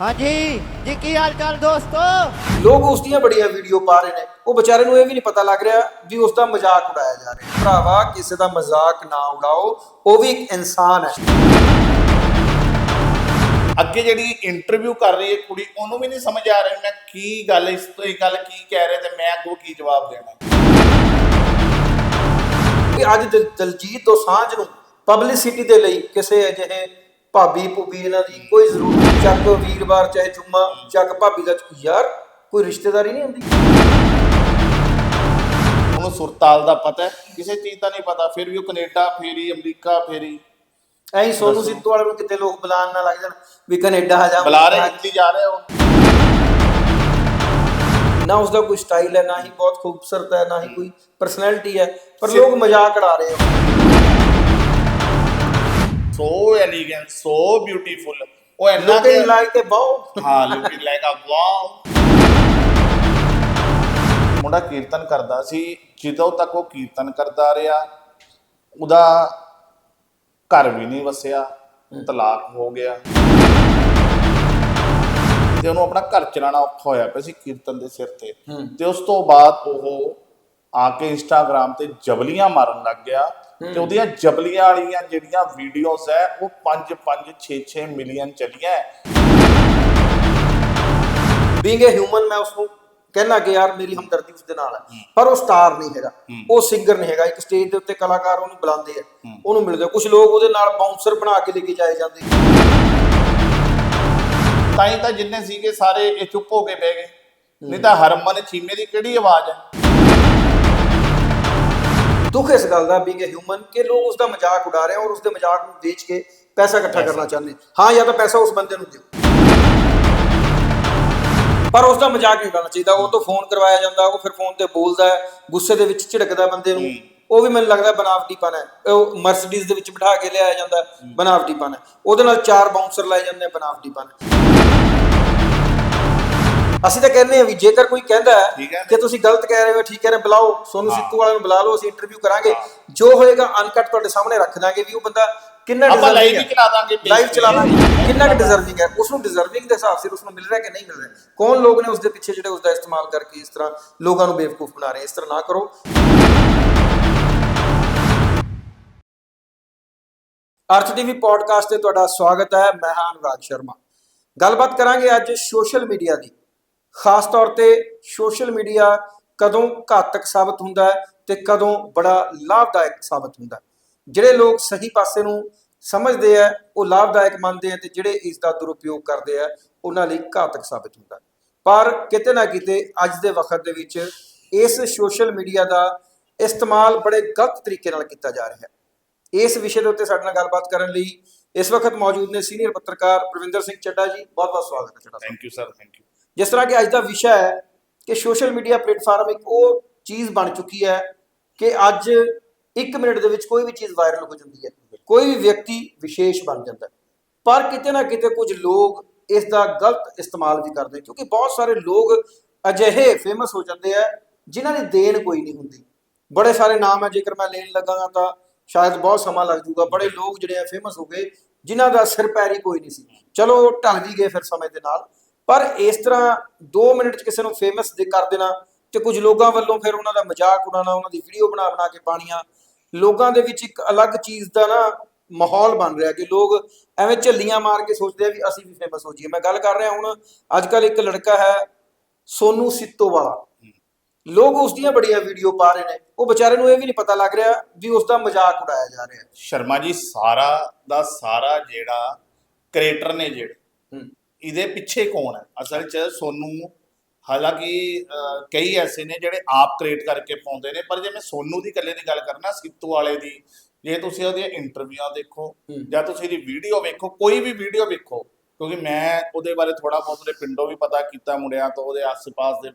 ਹਾਂਜੀ ਜੀ ਕੀ ਹਾਲ ਚਾਲ ਦੋਸਤੋ? ਲੋਕ ਉਸ ਦੀਆਂ ਬੜੀਆਂ ਵੀਡੀਓ ਪਾ ਰਹੇ ਨੇ। ਉਹ ਵਿਚਾਰੇ ਨੂੰ ਇਹ ਵੀ ਨਹੀਂ ਪਤਾ ਲੱਗ ਰਿਹਾ ਵੀ ਉਸ ਦਾ ਮਜ਼ਾਕ ਉਡਾਇਆ ਜਾ ਰਿਹਾ ਭਰਾਵਾ ਕਿਸੇ ਦਾ ਮਜ਼ਾਕ ਨਾ ਉਡਾਓ ਉਹ ਵੀ ਇੱਕ ਇਨਸਾਨ ਹੈ। ਅੱਗੇ ਜਿਹੜੀ ਇੰਟਰਵਿਊ ਕਰ ਰਹੀ ਹੈ ਕੁੜੀ ਉਹਨੂੰ ਵੀ ਨਹੀਂ ਸਮਝ ਆ ਰਹੀ ਮੈਂ ਕੀ ਗੱਲ ਇਸ ਤੋਂ ਇਹ ਗੱਲ ਕੀ ਕਹਿ ਰਹੇ ਤੇ ਮੈਂ ਅੱਗੋਂ ਕੀ ਜਵਾਬ ਦੇਣਾ। ਕਿ ਅੱਜ ਦਿਲ- ਦਲਜੀਤ ਦੋਸਾਂਝ ਨੂੰ ਪਬਲਿਸਿਟੀ ਦੇ ਲਈ ਕਿਸੇ ਅਜਿਹੇ ਭਾਬੀ ਭੂਬੀ ਇਹਨਾਂ ਦੀ ਕੋਈ ਜ਼ਰੂਰਤ ਨਹੀਂ ਚੱਕ ਵੀਰਵਾਰ ਚਾਹੇ ਜੁਮਾ ਚੱਕ ਭਾਬੀ ਦਾ ਯਾਰ ਕੋਈ ਰਿਸ਼ਤੇਦਾਰੀ ਨਹੀਂ ਹੁੰਦੀ। ਉਹਨੂੰ ਸੁਰਤਾਲ ਦਾ ਪਤਾ ਹੈ ਕਿਸੇ ਚੀਜ਼ ਦਾ ਨਹੀਂ ਪਤਾ ਫਿਰ ਵੀ ਉਹ ਕੈਨੇਡਾ ਫੇਰੀ ਅਮਰੀਕਾ ਫੇਰੀ। ਐਂ ਹੀ ਸੋਨੂ ਸਿੱਧੂ ਵਾਲੇ ਨੂੰ ਕਿਤੇ ਲੋਕ ਬੁਲਾਉਣ ਨਾ ਲੱਗ ਜਾਣ ਵੀ ਕੈਨੇਡਾ ਆ ਜਾ। ਬੁਲਾ ਰਹੇ ਦਿੱਲੀ ਜਾ ਰਹੇ ਉਹ। ਨਾ ਉਸ ਦਾ ਕੋਈ ਸਟਾਈਲ ਹੈ ਨਾ ਹੀ ਬਹੁਤ ਖੂਬਸੂਰਤ ਹੈ ਨਾ ਹੀ ਕੋਈ ਪਰਸਨੈਲਿਟੀ ਹੈ ਪਰ ਲੋਕ ਮਜ਼ਾਕ ਉਡਾ ਰਹੇ ਹੋ ਸੋ ਐਲੀਗੈਂਟ ਸੋ ਬਿਊਟੀਫੁਲ ਉਹ ਇੰਨਾ ਲੁਕਿੰਗ ਲਾਈਕ ਤੇ ਬਹੁ ਹਾਂ ਲੁਕਿੰਗ ਲਾਈਕ ਅ ਵਾਓ ਮੁੰਡਾ ਕੀਰਤਨ ਕਰਦਾ ਸੀ ਜਦੋਂ ਤੱਕ ਉਹ ਕੀਰਤਨ ਕਰਦਾ ਰਿਹਾ ਉਹਦਾ ਘਰ ਵੀ ਨਹੀਂ ਵਸਿਆ ਤਲਾਕ ਹੋ ਗਿਆ। ਤੇ ਉਹਨੂੰ ਆਪਣਾ ਘਰ ਚਲਾਉਣਾ ਔਖਾ ਹੋਇਆ ਪਿਆ ਸੀ ਕੀਰਤਨ ਦੇ ਸਿਰ ਤੇ। ਤੇ ਉਸ ਤੋਂ ਬਾਅਦ ਉਹ ਆ ਕੇ ਇੰਸਟਾਗ੍ਰam ਤੇ ਜਬਲੀਆਂ ਮਾਰਨ ਲੱਗ ਗਿਆ। ਤੇ ਉਹਦੀਆਂ ਜਬਲੀਆਂ ਵਾਲੀਆਂ ਜਿਹੜੀਆਂ ਵੀਡੀਓਜ਼ ਹੈ ਉਹ 5 5 6 6 ਮਿਲੀਅਨ ਚਲੀਆਂ। ਬੀਇੰਗ ਅ ਹਿਊਮਨ ਮੈਂ ਉਸ ਨੂੰ ਕਹਿਣਾ ਕਿ ਯਾਰ ਮੇਰੀ ਹਮਦਰਦੀ ਉਸ ਦੇ ਨਾਲ ਹੈ। ਪਰ ਉਹ ਸਟਾਰ ਨਹੀਂ ਹੈਗਾ। ਉਹ ਸਿੰਗਰ ਨਹੀਂ ਹੈਗਾ। ਇੱਕ ਸਟੇਜ ਦੇ ਉੱਤੇ ਕਲਾਕਾਰ ਉਹਨੂੰ ਬੁਲਾਉਂਦੇ ਆ। ਉਹਨੂੰ ਮਿਲਦੇ ਕੁਝ ਲੋਕ ਉਹਦੇ ਨਾਲ ਬਾਉਂਸਰ ਬਣਾ ਕੇ ਲੈ ਕੇ ਜਾਏ ਜਾਂਦੇ ਤਾਂ ਹੀ ਤਾਂ ਜਿੰਨੇ ਸੀਗੇ ਸਾਰੇ ਇਹ ਚੁੱਪ ਹੋ ਕੇ ਬਹਿ ਗਏ। ਨਹੀਂ ਤਾਂ ਹਰਮਨ ਚੀਮੇ ਦੀ ਕਿਹੜੀ ਆਵਾਜ਼ ਹੈ? ਦੁੱਖ ਇਸ ਗੱਲ ਦਾ ਬੀਇੰਗ ਅ ਹਿਊਮਨ ਕਿ ਲੋਕ ਉਸ ਦਾ ਮਜ਼ਾਕ ਉਡਾ ਰਹੇ ਔਰ ਉਸ ਦੇ ਮਜ਼ਾਕ ਨੂੰ ਵੇਚ ਕੇ ਪੈਸਾ ਇਕੱਠਾ ਕਰਨਾ ਚਾਹੁੰਦੇ। ਹਾਂ ਜਾਂ ਤਾਂ ਪੈਸਾ ਉਸ ਬੰਦੇ ਨੂੰ ਦਿਓ। ਪਰ ਉਸ ਦਾ ਮਜ਼ਾਕ ਨਹੀਂ ਉਡਾਉਣਾ ਚਾਹੀਦਾ। ਉਹ ਤੋਂ ਫੋਨ ਕਰਵਾਇਆ ਜਾਂਦਾ ਉਹ ਫਿਰ ਫੋਨ ਤੇ ਬੋਲਦਾ ਹੈ ਗੁੱਸੇ ਦੇ ਵਿੱਚ ਝਿੜਕਦਾ ਬੰਦੇ ਨੂੰ। ਉਹ ਵੀ ਮੈਨੂੰ ਲੱਗਦਾ ਬਨਾਵਟੀਪਨ ਹੈ। ਉਹ ਮਰਸੀਡੀਜ਼ ਦੇ ਵਿੱਚ ਬਿਠਾ ਕੇ ਲਿਆਇਆ ਜਾਂਦਾ ਬਨਾਵਟੀਪਨ ਹੈ। ਉਹਦੇ ਨਾਲ ਚਾਰ ਬਾਉਂਸਰ ਲਾਏ ਜਾਂਦੇ ਬਨਾਵਟੀਪਨ ਹੈ। ਅਸੀਂ ਤਾਂ ਕਹਿੰਦੇ ਆ ਵੀ ਜੇਕਰ ਕੋਈ ਕਹਿੰਦਾ ਠੀਕ ਹੈ। ਹੈ। ਕਿ ਤੁਸੀਂ ਗਲਤ ਕਹਿ ਰਹੇ ਹੋ ਠੀਕ ਹੈ ਨਾ ਬੁਲਾਓ ਸੋਨੂ ਸਿੱਧੂ ਵਾਲਿਆਂ ਨੂੰ ਬੁਲਾ ਲਓ ਅਸੀਂ ਇੰਟਰਵਿਊ ਕਰਾਂਗੇ। ਜੋ ਹੋਏਗਾ ਅਨਕਟ ਤੁਹਾਡੇ ਸਾਹਮਣੇ ਰੱਖ ਦਾਂਗੇ ਵੀ ਉਹ ਬੰਦਾ ਕਿੰਨਾ ਆਪਾਂ ਲਾਈਵ deserving ਵੀ ਹੈ। ਚਲਾ ਦਾਂਗੇ ਲਾਈਵ ਚਲਾ ਲਾਂਗੇ ਕਿੰਨਾ ਕੁ ਡਿਜ਼ਰਵਿੰਗ ਹੈ? ਉਸ ਨੂੰ ਡਿਜ਼ਰਵਿੰਗ ਦੇ ਹਿਸਾਬ ਸਿਰ ਉਸ ਨੂੰ ਮਿਲ ਰਿਹਾ ਕਿ ਨਹੀਂ ਮਿਲ ਰਿਹਾ? ਕੌਣ ਲੋਕ ਨੇ ਉਸ ਦੇ ਪਿੱਛੇ ਜਿਹੜੇ ਉਸ ਦਾ ਇਸਤੇਮਾਲ ਕਰਕੇ ਇਸ ਤਰ੍ਹਾਂ ਲੋਕਾਂ ਨੂੰ ਬੇਵਕੂਫ ਬਣਾ ਰਹੇ? ਇਸ ਤਰ੍ਹਾਂ ਨਾ ਕਰੋ। ਅਰਥ ਟੀਵੀ ਪੋਡਕਾਸਟ ਤੇ ਤੁਹਾਡਾ ਸਵਾਗਤ ਹੈ। ਮੈਂ ਹਾਂ ਅਨੁਰਾਗ ਸ਼ਰਮਾ। ਗੱਲਬਾਤ ਕਰਾਂਗੇ ਅੱਜ ਸੋਸ਼ਲ ਮੀਡੀਆ ਦੀ। ਖਾਸ ਤੌਰ ਤੇ ਸੋਸ਼ਲ ਮੀਡੀਆ ਕਦੋਂ ਘਾਤਕ ਸਾਬਤ ਹੁੰਦਾ ਹੈ ਤੇ ਕਦੋਂ ਬੜਾ ਲਾਭਦਾਇਕ ਸਾਬਤ ਹੁੰਦਾ ਜਿਹੜੇ ਲੋਕ ਸਹੀ ਪਾਸੇ ਨੂੰ ਸਮਝਦੇ ਆ, ਉਹ ਲਾਭਦਾਇਕ ਮੰਨਦੇ ਆ ਤੇ ਜਿਹੜੇ ਇਸ ਦਾ ਦੁਰਉਪਯੋਗ ਕਰਦੇ ਆ, ਉਹਨਾਂ ਲਈ ਘਾਤਕ ਸਾਬਤ ਹੁੰਦਾ ਪਰ ਕਿਤੇ ਨਾ ਕਿਤੇ ਅੱਜ ਦੇ ਵਕਤ ਦੇ ਵਿੱਚ ਇਸ ਸੋਸ਼ਲ ਮੀਡੀਆ ਦਾ ਇਸਤੇਮਾਲ ਬੜੇ ਗਲਤ ਤਰੀਕੇ ਨਾਲ ਕੀਤਾ ਜਾ ਰਿਹਾ ਹੈ। ਇਸ ਵਿਸ਼ੇ ਦੇ ਉੱਤੇ ਸਾਡੇ ਨਾਲ ਗੱਲਬਾਤ ਕਰਨ ਲਈ ਇਸ ਵਕਤ ਮੌਜੂਦ ਨੇ ਸੀਨੀਅਰ ਪੱਤਰਕਾਰ ਪ੍ਰਵਿੰਦਰ ਸਿੰਘ ਚੱਡਾ ਜੀ ਬਹੁਤ ਬਹੁਤ ਸਵਾਗਤ ਹੈ Chadha thank you sir thank you ਜਿਸ ਤਰ੍ਹਾਂ ਕਿ ਅੱਜ ਦਾ ਵਿਸ਼ਾ ਹੈ ਕਿ ਸੋਸ਼ਲ ਮੀਡੀਆ ਪਲੇਟਫਾਰਮ ਇੱਕ ਉਹ ਚੀਜ਼ ਬਣ ਚੁੱਕੀ ਹੈ ਕਿ ਅੱਜ 1 ਮਿੰਟ ਦੇ ਵਿੱਚ ਕੋਈ ਵੀ ਚੀਜ਼ ਵਾਇਰਲ ਹੋ ਜਾਂਦੀ ਹੈ, ਕੋਈ ਵੀ ਵਿਅਕਤੀ ਵਿਸ਼ੇਸ਼ ਬਣ ਜਾਂਦਾ ਪਰ ਕਿਤੇ ਨਾ ਕਿਤੇ ਕੁਝ ਲੋਕ ਇਸ ਦਾ ਗਲਤ ਇਸਤੇਮਾਲ ਵੀ ਕਰਦੇ ਕਿਉਂਕਿ ਬਹੁਤ ਸਾਰੇ ਲੋਕ ਅਜਿਹੇ ਫੇਮਸ ਹੋ ਜਾਂਦੇ ਆ ਜਿਨ੍ਹਾਂ ਦੀ ਦੇਣ ਕੋਈ ਨਹੀਂ ਹੁੰਦੀ। ਬੜੇ ਸਾਰੇ ਨਾਮ ਹੈ ਜੇਕਰ ਮੈਂ ਲੈਣ ਲੱਗਾ ਤਾਂ ਸ਼ਾਇਦ ਬਹੁਤ ਸਮਾਂ ਲੱਗ ਜਾਊਗਾ, ਬੜੇ ਲੋਕ ਜਿਹੜੇ ਆ ਫੇਮਸ ਹੋ ਗਏ, ਜਿਨ੍ਹਾਂ ਦਾ ਸਿਰ ਪੈਰੀ ਕੋਈ ਨਹੀਂ ਸੀ। ਚਲੋ, ਢਲ ਵੀ ਗਏ ਫਿਰ ਸਮੇਂ ਦੇ ਨਾਲ। ਪਰ ਇਸ ਤਰ੍ਹਾਂ 2 ਮਿੰਟ ਚ ਕਿਸੇ ਨੂੰ ਫੇਮਸ ਦੇ ਕਰ ਦੇਣਾ ਤੇ ਕੁਝ ਲੋਕਾਂ ਵੱਲੋਂ ਫਿਰ ਉਹਨਾਂ ਦਾ ਮਜ਼ਾਕ ਉਡਾਉਣਾ ਉਹਨਾਂ ਦੀ ਵੀਡੀਓ ਬਣਾ ਬਣਾ ਕੇ ਪਾਣੀਆਂ ਲੋਕਾਂ ਦੇ ਵਿੱਚ ਇੱਕ ਅਲੱਗ ਚੀਜ਼ ਦਾ ਨਾ ਮਾਹੌਲ ਬਣ ਰਿਹਾ ਕਿ ਲੋਕ ਐਵੇਂ ਝੱਲੀਆਂ ਮਾਰ ਕੇ ਸੋਚਦੇ ਆ ਵੀ ਅਸੀਂ ਵੀ ਫੇਮਸ ਹੋ ਜਾਈਏ। ਮੈਂ ਗੱਲ ਕਰ ਰਿਹਾ ਹੁਣ ਅੱਜ ਕੱਲ ਇੱਕ ਲੜਕਾ ਹੈ ਸੋਨੂ ਸਿੱਤੋ ਵਾਲਾ ਲੋਕ ਉਸ ਦੀਆਂ ਬੜੀਆਂ ਵੀਡੀਓ ਪਾ ਰਹੇ ਨੇ। ਉਹ ਵਿਚਾਰੇ ਨੂੰ ਇਹ ਵੀ ਨਹੀਂ ਪਤਾ ਲੱਗ ਰਿਹਾ ਵੀ ਉਸ ਦਾ ਮਜ਼ਾਕ ਉਡਾਇਆ ਜਾ ਰਿਹਾ ਸ਼ਰਮਾ ਜੀ ਸਾਰਾ ਦਾ ਸਾਰਾ ਜਿਹੜਾ ਕ੍ਰੀਏਟਰ ਨੇ ਜਿਹੜੇ ਇਹਦੇ ਪਿੱਛੇ ਕੌਣ ਹੈ ਅਸਲ 'ਚ ਸੋਨੂ ਹਾਲਾਂਕਿ ਅਹ, ਕਈ ਐਸੇ ਨੇ ਜਿਹੜੇ ਆਪ ਕ੍ਰੀਏਟ ਕਰਕੇ ਪਾਉਂਦੇ ਨੇ ਪਰ ਜੇ ਮੈਂ ਸੋਨੂ ਦੀ ਇਕੱਲੇ ਦੀ ਗੱਲ ਕਰਨਾ ਸਿੱਤੂ ਵਾਲੇ ਦੀ ਜੇ ਤੁਸੀਂ ਉਹਦੀਆਂ ਇੰਟਰਵਿਊਆਂ ਦੇਖੋ ਹੂੰ। ਜਾਂ ਤੁਸੀਂ ਇਹਦੀ ਵੀਡੀਓ ਵੇਖੋ ਕੋਈ ਵੀ ਵੀਡੀਓ ਵੇਖੋ ਕਿਉਂਕਿ ਮੈਂ ਉਹਦੇ ਬਾਰੇ ਥੋੜਾ ਬਹੁਤ ਉਹਦੇ ਪਿੰਡੋਂ ਵੀ ਪਤਾ ਕੀਤਾ ਮੁੰਡਿਆਂ ਤੋਂ ਉਹਦੇ ਆਸ-ਪਾਸ ਦੇ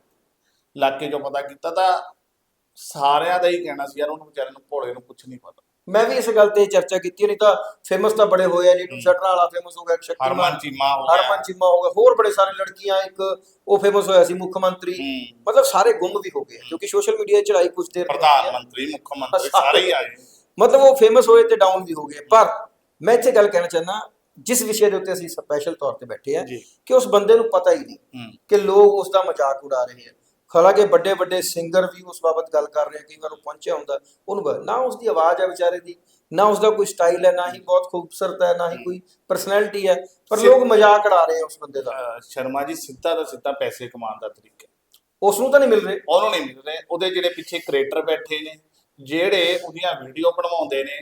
ਇਲਾਕੇ 'ਚੋਂ ਪਤਾ ਕੀਤਾ ਤਾਂ ਸਾਰਿਆਂ ਦਾ ਹੀ ਕਹਿਣਾ ਸੀ ਯਾਰ ਉਹਨੂੰ ਵਿਚਾਰੇ ਨੂੰ ਭੋਲੇ ਨੂੰ ਕੁਝ ਨਹੀਂ ਪਤਾ ਮੈਂ ਵੀ ਇਸ ਗੱਲ ਤੇ ਚਰਚਾ ਕੀਤੀ ਨਹੀਂ ਤਾਂ ਫੇਮਸ ਤਾਂ ਬੜੇ ਹੋਏ ਆ ਨੀਟੂ ਸ਼ਟਰ ਵਾਲਾ ਫੇਮਸ ਹੋ ਗਿਆ ਸ਼ਕਤੀਮਾਨ ਹਰਮਨ ਚੀਮਾ ਹੋ ਗਿਆ। ਹਰਮਨ ਚੀਮਾ ਹੋ ਗਿਆ ਹੋਰ ਬੜੇ ਸਾਰੇ ਲੜਕੀਆਂ ਇੱਕ ਉਹ ਫੇਮਸ ਹੋਇਆ ਸੀ ਮੁੱਖ ਮੰਤਰੀ। ਮਤਲਬ ਸਾਰੇ ਗੁੰਮ ਵੀ ਹੋ ਗਏ ਕਿਉਂਕਿ ਸੋਸ਼ਲ ਮੀਡੀਆ ਚੜਾਈ ਕੁਝ ਦੇਰ ਪ੍ਰਧਾਨ। ਮੰਤਰੀ ਮੁੱਖ ਮੰਤਰੀ ਸਾਰੇ ਹੀ ਆਏ। ਮਤਲਬ ਉਹ ਫੇਮਸ ਹੋਏ ਤੇ ਡਾਊਨ ਵੀ ਹੋ ਗਏ। ਪਰ ਮੈਂ ਇੱਥੇ ਗੱਲ ਕਹਿਣਾ ਚਾਹੁੰਦਾ ਜਿਸ ਵਿਸ਼ੇ ਦੇ ਉੱਤੇ ਅਸੀਂ ਸਪੈਸ਼ਲ ਤੌਰ ਤੇ ਬੈਠੇ ਆ। ਕਿ ਉਸ ਬੰਦੇ ਨੂੰ ਪਤਾ ਹੀ ਨਹੀਂ ਕਿ ਲੋਕ ਉਸ ਦਾ ਮਜ਼ਾਕ ਉਡਾ ਰਹੇ ਆ। ਹਾਲਾਂਕਿ ਵੱਡੇ ਵੱਡੇ ਸਿੰਗਰ ਵੀ ਉਸ ਬਾਬਤ ਗੱਲ ਕਰ ਰਹੇ ਕਈ ਵਾਰ ਉਹ ਪਹੁੰਚਿਆ ਹੁੰਦਾ ਉਹਨੂੰ ਨਾ ਉਸ ਦੀ ਆਵਾਜ਼ ਹੈ ਵਿਚਾਰੇ ਦੀ ਨਾ ਉਸ ਦਾ ਕੋਈ ਸਟਾਈਲ ਹੈ ਨਾ ਹੀ ਬਹੁਤ ਖੂਬਸੂਰਤ ਹੈ ਨਾ ਹੀ ਕੋਈ ਪਰਸਨੈਲਿਟੀ ਹੈ ਪਰ ਲੋਕ ਮਜ਼ਾਕ ਉਡਾ ਰਹੇ ਆ ਉਸ ਬੰਦੇ ਦਾ। ਸ਼ਰਮਾ ਜੀ ਸਿੱਧਾ ਦਾ ਸਿੱਧਾ ਪੈਸੇ ਕਮਾਉਣ ਦਾ ਤਰੀਕਾ ਉਸ ਨੂੰ ਤਾਂ ਨਹੀਂ ਮਿਲ ਰਹੇ। ਉਹਨੂੰ ਨਹੀਂ ਮਿਲ ਰਹੇ। ਉਹਦੇ ਜਿਹੜੇ ਪਿੱਛੇ ਕ੍ਰੀਏਟਰ ਬੈਠੇ ਨੇ ਜਿਹੜੇ ਉਹਦੀਆਂ ਵੀਡੀਓ ਬਣਵਾਉਂਦੇ ਨੇ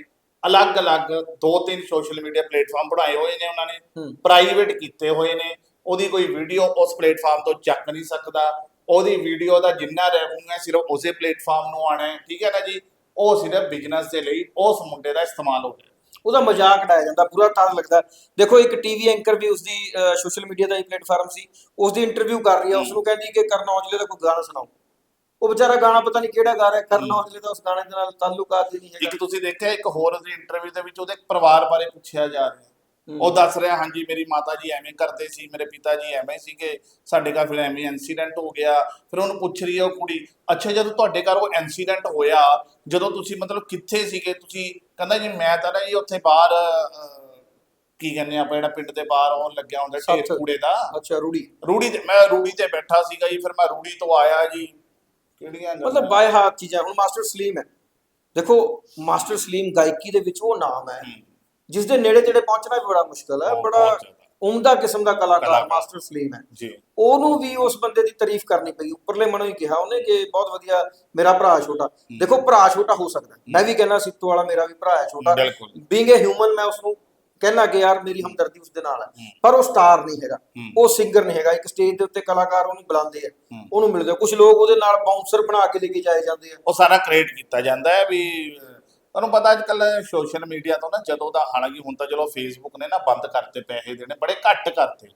ਅਲੱਗ-ਅਲੱਗ ਦੋ ਤਿੰਨ ਸੋਸ਼ਲ ਮੀਡੀਆ ਪਲੇਟਫਾਰਮ ਬਣਾਏ ਹੋਏ ਨੇ ਉਹਨਾਂ ਨੇ। ਪ੍ਰਾਈਵੇਟ ਕੀਤੇ ਹੋਏ ਨੇ ਉਹਦੀ ਕੋਈ ਵੀਡੀਓ ਉਸ ਪਲੇਟਫਾਰਮ ਤੋਂ ਚੱਕ ਨਹੀਂ ਸਕਦਾ ਉਹਦੀ ਵੀਡੀਓ ਦਾ ਜਿੰਨਾ ਰੈਵਨਿਊ ਹੈ ਸਿਰਫ ਉਸੇ ਪਲੇਟਫਾਰਮ ਨੂੰ ਆਣਾ ਹੈ ਠੀਕ ਹੈ ਨਾ ਜੀ? ਉਹ ਸਿਰਫ ਬਿਜ਼ਨਸ ਦੇ ਲਈ ਉਸ ਮੁੰਡੇ ਦਾ ਇਸਤੇਮਾਲ ਹੋ ਰਿਹਾ। ਉਹਦਾ ਮਜ਼ਾਕ ਉਡਾਇਆ ਜਾਂਦਾ ਬੁਰਾ ਤਾਂ ਲੱਗਦਾ। ਦੇਖੋ ਇੱਕ ਟੀਵੀ ਐਂਕਰ ਵੀ ਉਸ ਦੀ ਸੋਸ਼ਲ ਮੀਡੀਆ ਦਾ ਹੀ ਪਲੇਟਫਾਰਮ ਸੀ। ਉਸ ਦੀ ਇੰਟਰਵਿਊ ਕਰ ਰਹੀ ਹੈ ਉਸ ਨੂੰ ਕਹਿੰਦੀ ਕਿ ਕਰਨ ਔਜਲੇ ਦਾ ਕੋਈ ਗਾਣਾ ਸੁਣਾਓ। ਉਹ ਵਿਚਾਰਾ ਗਾਣਾ ਪਤਾ ਨਹੀਂ ਕਿਹੜਾ ਗਾ ਰਿਹਾ ਕਰਨ ਔਜਲੇ ਦਾ ਉਸ ਗਾਣੇ ਦੇ ਨਾਲ ਤਾਲੁਕਾਤ ਹੀ ਨਹੀਂ ਹੈਗਾ। ਇੱਕ ਤੁਸੀਂ ਦੇਖਿਆ ਇੱਕ ਹੋਰ ਉਹਦੀ ਇੰਟਰਵਿਊ ਦੇ ਵਿੱਚ ਉਹਦੇ ਪਰਿਵਾਰ ਬਾਰੇ ਪੁੱਛਿਆ ਜਾ ਰਿਹਾ। ਉਹ ਦੱਸ ਰਿਹਾ ਹਾਂਜੀ ਮੇਰੀ ਮਾਤਾ ਜੀ ਐਵੇਂ ਕਰਦੇ ਸੀ ਮੇਰੇ ਪਿਤਾ ਜੀ ਐਵੇਂ ਸੀਗੇ ਸਾਡੇ ਘਰ ਫਿਰ ਐਵੇਂ ਇਨਸੀਡੈਂਟ ਹੋ ਗਿਆ। ਫਿਰ ਉਹਨੂੰ ਪੁੱਛ ਰਹੀ ਹੈ ਉਹ ਕੁੜੀ ਅੱਛਾ ਜਦੋਂ ਤੁਹਾਡੇ ਘਰ ਉਹ ਇਨਸੀਡੈਂਟ ਹੋਇਆ ਜਦੋਂ ਤੁਸੀਂ ਮਤਲਬ ਕਿੱਥੇ ਸੀਗੇ? ਤੁਸੀਂ ਕਹਿੰਦਾ ਜੀ ਮੈਂ ਤਾਂ ਨਾ ਜੀ ਉੱਥੇ ਬਾਹਰ ਕੀ ਕਹਿੰਦੇ ਆਪਾਂ ਜਿਹੜਾ ਪਿੰਡ ਦੇ ਬਾਹਰ ਆਉਣ ਲੱਗਿਆ ਹੁੰਦਾ ਢੇਰ। ਕੂੜੇ ਦਾ। ਅੱਛਾ ਰੂੜੀ। ਰੂੜੀ ਤੇ ਮੈਂ ਰੂੜੀ ਤੇ ਬੈਠਾ ਸੀਗਾ ਜੀ ਫਿਰ ਮੈਂ ਰੂੜੀ ਤੋਂ ਆਇਆ ਜੀ। ਕਿਹੜੀਆਂ? ਮਤਲਬ ਬਾਏ ਹਾਰਟ ਚੀਜ਼ਾਂ ਹੁਣ ਮਾਸਟਰ ਸਲੀਮ ਹੈ। ਦੇਖੋ ਮਾਸਟਰ ਸਲੀਮ ਗਾਇਕੀ ਦੇ ਵਿੱਚ ਉਹ ਨਾਮ ਹੂੰ। ਜਿਸ ਦੇ ਨੇੜੇ ਤੇੜੇ ਪਹੁੰਚਣਾ ਵੀ ਬੜਾ ਮੁਸ਼ਕਲ ਹੈ ਬੜਾ। ਉਮਦਾ ਕਿਸਮ ਦਾ ਕਲਾਕਾਰ। ਮਾਸਟਰ ਸਲੀਮ ਹੈ। ਜੀ। ਉਹਨੂੰ ਵੀ ਉਸ ਬੰਦੇ ਦੀ ਤਾਰੀਫ ਕਰਨੀ ਪਈ ਉੱਪਰਲੇ ਮਨੋਂ ਹੀ ਕਿਹਾ ਉਹਨੇ ਕਿ ਬਹੁਤ ਵਧੀਆ ਮੇਰਾ ਭਰਾ ਛੋਟਾ। ਦੇਖੋ ਭਰਾ ਛੋਟਾ ਹੋ ਸਕਦਾ। ਮੈਂ ਵੀ ਕਹਿੰਦਾ ਸਿੱਤੂ ਵਾਲਾ ਮੇਰਾ ਵੀ ਭਰਾ ਹੈ ਛੋਟਾ। ਬੀਇੰਗ ਅ ਹਿਊਮਨ ਮੈਂ ਉਸ ਨੂੰ ਕਹਿਣਾ ਕਿ ਯਾਰ ਮੇਰੀ ਹਮਦਰਦੀ ਉਸ ਦੇ ਨਾਲ ਹੈ। ਪਰ ਉਹ ਸਟਾਰ ਨਹੀਂ ਹੈਗਾ। ਉਹ ਸਿੰਗਰ ਨਹੀਂ ਹੈਗਾ। ਇੱਕ ਸਟੇਜ ਦੇ ਉੱਤੇ ਕਲਾਕਾਰ ਉਹਨੂੰ ਬੁਲਾਉਂਦੇ ਆ। ਉਹਨੂੰ ਮਿਲਦੇ ਕੁਝ ਲੋਕ ਉਹਦੇ ਨਾਲ ਬਾਉਂਸਰ ਬਣਾ ਕੇ ਲੈ ਕੇ ਜਾਏ ਜਾਂਦੇ ਆ। ਉਹ ਸਾਰਾ ਕ੍ਰੀਏਟ ਕੀਤਾ ਜਾਂਦਾ ਹੈ ਵੀ ਤੁਹਾਨੂੰ ਪਤਾ ਅੱਜ ਕੱਲ ਸੋਸ਼ਲ ਮੀਡੀਆ ਤੋਂ ਨਾ ਜਦੋਂ ਦਾ ਹਾਲਾਂਕਿ ਹੁਣ ਤਾਂ ਚਲੋ ਫੇਸਬੁੱਕ ਨੇ ਨਾ ਬੰਦ ਕਰਤੇ ਪੈਸੇ ਦੇਣੇ ਬੜੇ ਘੱਟ ਕਰਤੇ।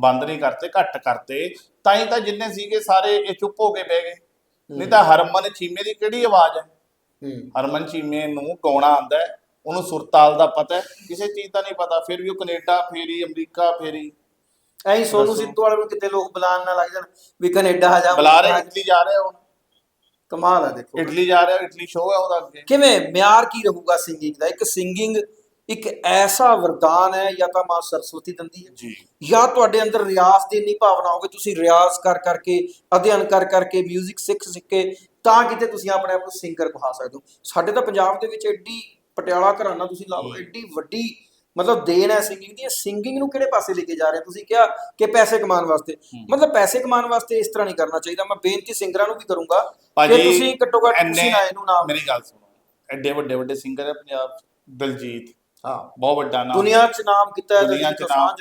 ਬੰਦ ਨਹੀਂ ਕਰਤੇ ਘੱਟ ਕਰਤੇ। ਤਾਂ ਹੀ ਤਾਂ ਜਿੰਨੇ ਸੀਗੇ ਸਾਰੇ ਇਹ ਚੁੱਪ ਹੋ ਕੇ ਬਹਿ ਗਏ। ਨਹੀਂ ਤਾਂ ਹਰਮਨ ਚੀਮੇ ਦੀ ਕਿਹੜੀ ਆਵਾਜ਼ ਹੈ? ਹਰਮਨ ਚੀਮੇ ਨੂੰ ਗਾਉਣਾ ਆਉਂਦਾ ਹੈ ਉਹਨੂੰ ਸੁਰਤਾਲ ਦਾ ਪਤਾ ਹੈ ਕਿਸੇ ਚੀਜ਼ ਦਾ ਨਹੀਂ ਪਤਾ। ਫਿਰ ਵੀ ਉਹ ਕੈਨੇਡਾ ਫੇਰੀ ਅਮਰੀਕਾ ਫੇਰੀ। ਐਂ ਸੋਨੂ। ਸਿੱਧੂ ਵਾਲੇ ਨੂੰ ਕਿਤੇ ਲੋਕ ਬੁਲਾਉਣ ਨਾ ਲੱਗ ਜਾਣ ਵੀ ਕੈਨੇਡਾ ਜਾ ਬੁਲਾ ਰਹੇ ਇਟਲੀ ਜਾ ਰਿਹਾ ਹੁਣ ਕਮਾਲ ਹੈ ਦੇਖੋ ਇਟਲੀ ਜਾ ਰਿਹਾ ਇਟਲੀ ਸ਼ੋਅ ਹੈ ਉਹਦਾ ਅੱਗੇ। ਕਿਵੇਂ ਮਿਆਰ ਕੀ ਰਹੂਗਾ ਸਿੰਗਿੰਗ ਦਾ? ਇੱਕ ਸਿੰਗਿੰਗ ਇੱਕ ਐਸਾ ਵਰਦਾਨ ਹੈ ਜਾਂ ਤਾਂ ਮਾਂ ਸਰਸਵਤੀ ਦਿੰਦੀ ਹੈ। ਜੀ। ਜਾਂ ਤੁਹਾਡੇ ਅੰਦਰ ਰਿਆਜ਼ ਦੀ ਇੰਨੀ ਭਾਵਨਾ ਹੋਵੇ ਤੁਸੀਂ ਰਿਆਜ਼ ਕਰ ਕਰਕੇ ਅਧਿਐਨ ਕਰ ਕਰਕੇ 뮤직 ਸਿੱਖ ਸਿੱਖ ਕੇ ਤਾਂ ਕਿਤੇ ਤੁਸੀਂ ਆਪਣੇ ਆਪ ਨੂੰ ਸਿੰਗਰ ਬਣਾ ਸਕਦੇ ਹੋ। ਸਾਡੇ ਤਾਂ ਪੰਜਾਬ ਦੇ ਵਿੱਚ ਐਡੀ ਪਟਿਆਲਾ ਘਰਾਣਾ ਤੁਸੀਂ ਲਾ ਲਓ ਐਡੀ ਵੱਡੀ ਮਤਲਬ ਦੇਣ ਹੈ ਸਿੰਗਿੰਗ ਦੀ ਸਿੰਗਿੰਗ ਨੂੰ ਕਿਹੜੇ ਪਾਸੇ ਲੈ ਕੇ ਜਾ ਰਹੇ? ਤੁਸੀਂ ਕਿਹਾ ਕਿ ਪੈਸੇ ਕਮਾਉਣ ਵਾਸਤੇ। ਮਤਲਬ ਪੈਸੇ ਕਮਾਉਣ ਵਾਸਤੇ ਇਸ ਤਰ੍ਹਾਂ ਨਹੀਂ ਕਰਨਾ ਚਾਹੀਦਾ। ਮੈਂ ਬੇਨਤੀ ਸਿੰਗਰਾਂ ਨੂੰ ਵੀ ਕਰੂੰਗਾ ਕਿ ਤੁਸੀਂ ਘੱਟੋ ਘੱਟ ਤੁਸੀਂ ਨਾ ਇਹਨੂੰ ਨਾਮ ਮੇਰੀ ਗੱਲ ਸੁਣੋ। ਐਡੇ ਵੱਡੇ ਵੱਡੇ ਸਿੰਗਰ ਹੈ ਪੰਜਾਬ। ਦਿਲਜੀਤ। ਹਾਂ। ਬਹੁਤ ਵੱਡਾ ਨਾਮ। ਦੁਨੀਆ 'ਚ ਨਾਮ ਕੀਤਾ ਹੈ ਦੁਨੀਆ 'ਚ ਨਾਮ।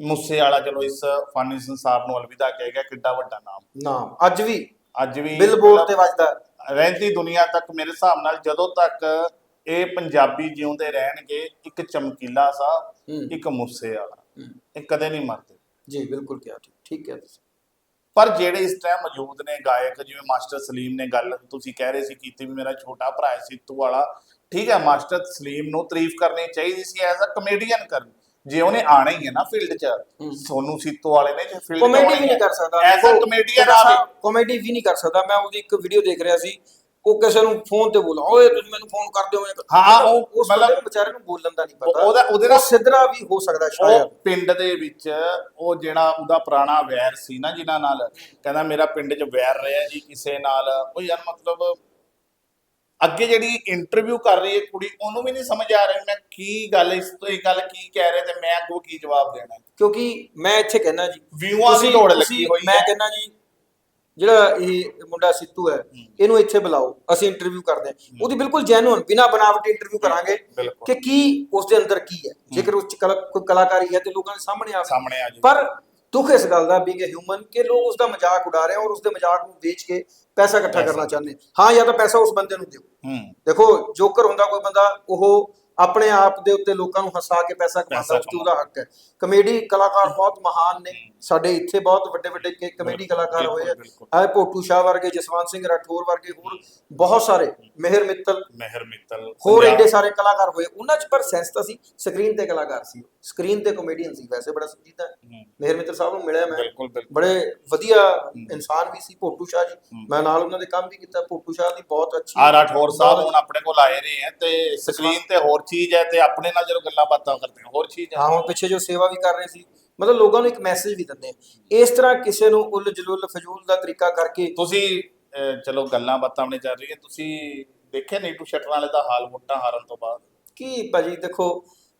ਮੁੱਸੇ ਵਾਲਾ ਚਲੋ ਇਸ ਫਾਨੀ ਸੰਸਾਰ ਨੂੰ ਅਲਵਿਦਾ ਕਹਿ ਗਿਆ ਕਿੱਡਾ ਵੱਡਾ ਨਾਮ। ਨਾਮ। ਅੱਜ ਵੀ ਅੱਜ ਵੀ ਬਿਲਬੋਰਡ ਤੇ ਵੱਜਦਾ। ਰਹਿੰਦੀ ਦੁਨੀਆ ਤੱਕ ਮੇਰੇ ਹਿਸਾਬ ਨਾਲ ਜਦੋਂ ਤੱਕ ਇਹ ਪੰਜਾਬੀ ਜਿਉਂਦੇ ਰਹਿਣਗੇ ਇੱਕ ਚਮਕੀਲਾ ਸਾ। ਇੱਕ ਮੁੱਸੇ ਵਾਲਾ। ਇਹ ਕਦੇ ਨਹੀਂ ਮਰਦੇ। ਜੀ ਬਿਲਕੁਲ ਕਿਹਾ ਠੀਕ ਹੈ ਤੁਸੀਂ। ਪਰ ਜਿਹੜੇ ਇਸ ਟਾਈਮ ਮੌਜੂਦ ਨੇ ਗਾਇਕ ਜਿਵੇਂ ਮਾਸਟਰ ਸਲੀਮ ਨੇ ਗੱਲ ਤੁਸੀਂ ਕਹਿ ਰਹੇ ਸੀ ਕੀਤੀ ਵੀ ਮੇਰਾ ਛੋਟਾ ਭਰਾ ਸਿੱਤੂ ਵਾਲਾ। ਠੀਕ ਹੈ ਮਾਸਟਰ ਸਲੀਮ ਨੂੰ ਤਾਰੀਫ ਕਰਨੀ ਚਾਹੀਦੀ ਸੀ ਐਜ਼ ਅ ਕਮੇਡੀਅਨ ਕਰਨ। ਜੇ ਉਹਨੇ ਆਣਾ ਹੀ ਹੈ ਨਾ ਫੀਲਡ 'ਚ ਸੋਨੂ ਸਿੱਤੂ ਵਾਲੇ ਨੇ ਜੇ ਫੀਲਡ ਕਾਮੇਡੀ ਵੀ ਨਹੀਂ ਕਰ ਸਕਦਾ। ਐਜ਼ ਅ ਕਮੇਡੀਅਨ ਆਵੇ। ਕਾਮੇਡੀ ਵੀ ਨਹੀਂ ਕਰ ਸਕਦਾ। ਮੈਂ ਉਹਦੀ ਇੱਕ ਵੀਡੀਓ ਦੇਖ ਰਿਹਾ ਸੀ ਉਹ ਕਿਸੇ ਨੂੰ ਫੋਨ ਤੇ ਬੋਲਾ ਓਏ ਤੁਸੀਂ ਮੈਨੂੰ ਫੋਨ ਕਰ ਦਿਓ ਹਾਂ, ਉਹ ਉਸ ਮਤਲਬ- ਮਤਲਬ ਵਿਚਾਰੇ ਨੂੰ ਬੋਲਣ ਦਾ ਨਹੀਂ ਪਤਾ ਉਹਦਾ- ਉਹਦੇ ਨਾਲ- ਉਹ ਸਿੱਧਰਾ ਵੀ ਹੋ ਸਕਦਾ ਸ਼ਾਇਦ ਉਹ ਪਿੰਡ ਦੇ ਵਿੱਚ ਉਹ ਜਿਹੜਾ ਉਹਦਾ ਪੁਰਾਣਾ ਵੈਰ ਸੀ ਨਾ ਜਿਨ੍ਹਾਂ ਨਾਲ ਕਹਿੰਦਾ ਮੇਰਾ ਪਿੰਡ 'ਚ ਵੈਰ ਰਿਹਾ ਜੀ ਕਿਸੇ ਨਾਲ ਉਹ ਯਾਰ ਮਤਲਬ ਅੱਗੇ ਜਿਹੜੀ ਇੰਟਰਵਿਊ ਕਰ ਰਹੀ ਹੈ ਕੁੜੀ ਉਹਨੂੰ ਵੀ ਨਹੀਂ ਸਮਝ ਆ ਰਿਹਾ ਮੈਂ ਕੀ ਗੱਲ ਇਸ ਤੋਂ ਇਹ ਗੱਲ ਕੀ ਕਹਿ ਰਿਹਾ ਤੇ ਮੈਂ ਅੱਗੋਂ ਕੀ ਜਵਾਬ ਦੇਣਾ। ਕਿਉਂਕਿ ਮੈਂ ਇੱਥੇ ਕਹਿਣਾ ਜੀ ਵਿਊਆਂ ਦੀ ਤੁਸੀਂ- ਦੌੜ ਲੱਗੀ ਤੁਸੀਂ- ਹੋਈ ਮੈਂ ਹੈ। ਕਹਿਣਾ ਜੀ ਜਿਹੜਾ ਇਹ ਮੁੰਡਾ ਸਿੱਤੂ ਹੈ ਇਹਨੂੰ ਇੱਥੇ ਬੁਲਾਓ ਅਸੀਂ ਇੰਟਰਵਿਊ ਕਰਦੇ ਹਾਂ। ਉਹਦੀ ਬਿਲਕੁਲ ਜੈਨੂਇਨ ਬਿਨਾ ਬਨਾਵਟੀ ਇੰਟਰਵਿਊ ਕਰਾਂਗੇ। ਕਿ ਕੀ ਉਸ ਦੇ ਅੰਦਰ ਕੀ ਹੈ। ਜੇਕਰ ਉਸ ਚ ਕੋਈ ਕਲਾਕਾਰੀ ਹੈ ਤੇ ਲੋਕਾਂ ਦੇ ਸਾਹਮਣੇ ਆ ਸਾਹਮਣੇ ਆ ਜੀ ਪਰ ਦੁੱਖ ਇਸ ਗੱਲ ਦਾ ਵੀ ਕਿ ਹਿਊਮਨ ਕਿ ਲੋਕ ਉਸ ਦਾ ਮਜ਼ਾਕ ਉਡਾ ਰਹੇ ਆ ਔਰ ਉਸ ਦੇ ਮਜ਼ਾਕ ਨੂੰ ਵੇਚ ਕੇ ਪੈਸਾ ਇਕੱਠਾ। ਕਰਨਾ ਚਾਹੁੰਦੇ। ਹਾਂ ਜਾਂ ਤਾਂ ਪੈਸਾ ਉਸ ਬੰਦੇ ਨੂੰ ਦਿਓ। ਦੇਖੋ ਜੋਕਰ ਹੁੰਦਾ ਕੋਈ ਬੰਦਾ ਉਹ ਆਪਣੇ ਆਪ ਦੇ ਉੱਤੇ ਲੋਕਾਂ ਨੂੰ ਹਸਾ ਕੇ ਪੈਸਾ ਕਮਾਉਂਦਾ ਉਸ ਹੱਕ ਹੈ। ਕਮੇਡੀ ਕਲਾਕਾਰ ਬਹੁਤ ਮਹਾਨ ਨੇ। ਸਾਡੇ ਇੱਥੇ ਬਹੁਤ ਵੱਡੇ ਵੱਡੇ ਕਮੇਡੀ ਕਲਾਕਾਰ ਹੋਏ ਆ। ਆਏ ਭੋਟੂ ਸ਼ਾਹ ਵਰਗੇ ਜਸਵੰਤ ਸਿੰਘ ਰਾਠੌਰ ਵਰਗੇ ਹੋਰ ਬਹੁਤ ਸਾਰੇ ਮਿਹਰ ਮਿੱਤਲ ਮਹਿਰ ਮਿੱਤਲ ਹੋਰ ਐਡੇ ਸਾਰੇ ਕਲਾਕਾਰ ਹੋਏ। ਉਹਨਾਂ 'ਚ ਪਰ ਸੈਂਸ ਤਾਂ ਸੀ ਸਕਰੀਨ ਤੇ ਕਲਾਕਾਰ ਸੀ। ਸਕਰੀਨ ਤੇ ਕਮੇਡੀਅਨ ਸੀ ਵੈਸੇ ਬੜਾ ਸੰਜੀਦਾ ਹੈ। ਮੇਹਰ ਮਿੱਤਰ ਸਾਹਿਬ ਨੂੰ ਮਿਲਿਆ ਮੈਂ। ਬੜੇ ਵਧੀਆ ਇਨਸਾਨ ਵੀ ਸੀ ਪੋਟੂ ਸ਼ਾਹ ਜੀ। ਮੈਂ ਨਾਲ ਉਹਨਾਂ ਦੇ ਕੰਮ ਵੀ ਕੀਤਾ। ਪੋਟੂ ਸ਼ਾਹ ਦੀ ਬਹੁਤ ਅੱਛੀ ਆ ਰਾਠੌਰ ਸਾਹਿਬ ਹੁਣ ਆਪਣੇ ਕੋਲ ਆਏ ਰਹੇ ਹੈ ਤੇ ਸਕਰੀਨ ਤੇ ਹੋਰ ਚੀਜ਼ ਹੈ ਤੇ ਆਪਣੇ ਨਾਲ ਜਦੋਂ ਗੱਲਾਂ ਬਾਤਾਂ ਕਰਦੇ ਹਾਂ ਹੋਰ ਚੀਜ਼ ਹਾਂ ਹੁਣ ਪਿੱਛੇ ਜੋ ਸੇਵਾ ਵੀ ਕਰ ਰਹੇ ਸੀ ਮਤਲਬ ਲੋਕਾਂ ਨੂੰ ਇੱਕ ਮੈਸੇਜ ਵੀ ਦਿੰਦੇ ਆ ਇਸ ਤਰ੍ਹਾਂ ਕਿਸੇ ਨੂੰ ਉਲ ਜਲੁਲ ਫਜ਼ੂਲ ਦਾ ਤਰੀਕਾ ਕਰਕੇ ਤੁਸੀਂ ਅਹ, ਚਲੋ ਗੱਲਾਂ ਬਾਤਾਂ ਆਪਣੇ ਚੱਲ ਰਹੀਆਂ ਤੁਸੀਂ ਦੇਖਿਆ ਨੀਟੂ ਸ਼ਟਰਾਂ ਵਾਲੇ ਦਾ ਹਾਲ ਵੋਟਾਂ ਹਾਰਨ ਤੋਂ ਬਾਅਦ? ਕੀ ਭਾਜੀ ਦੇਖੋ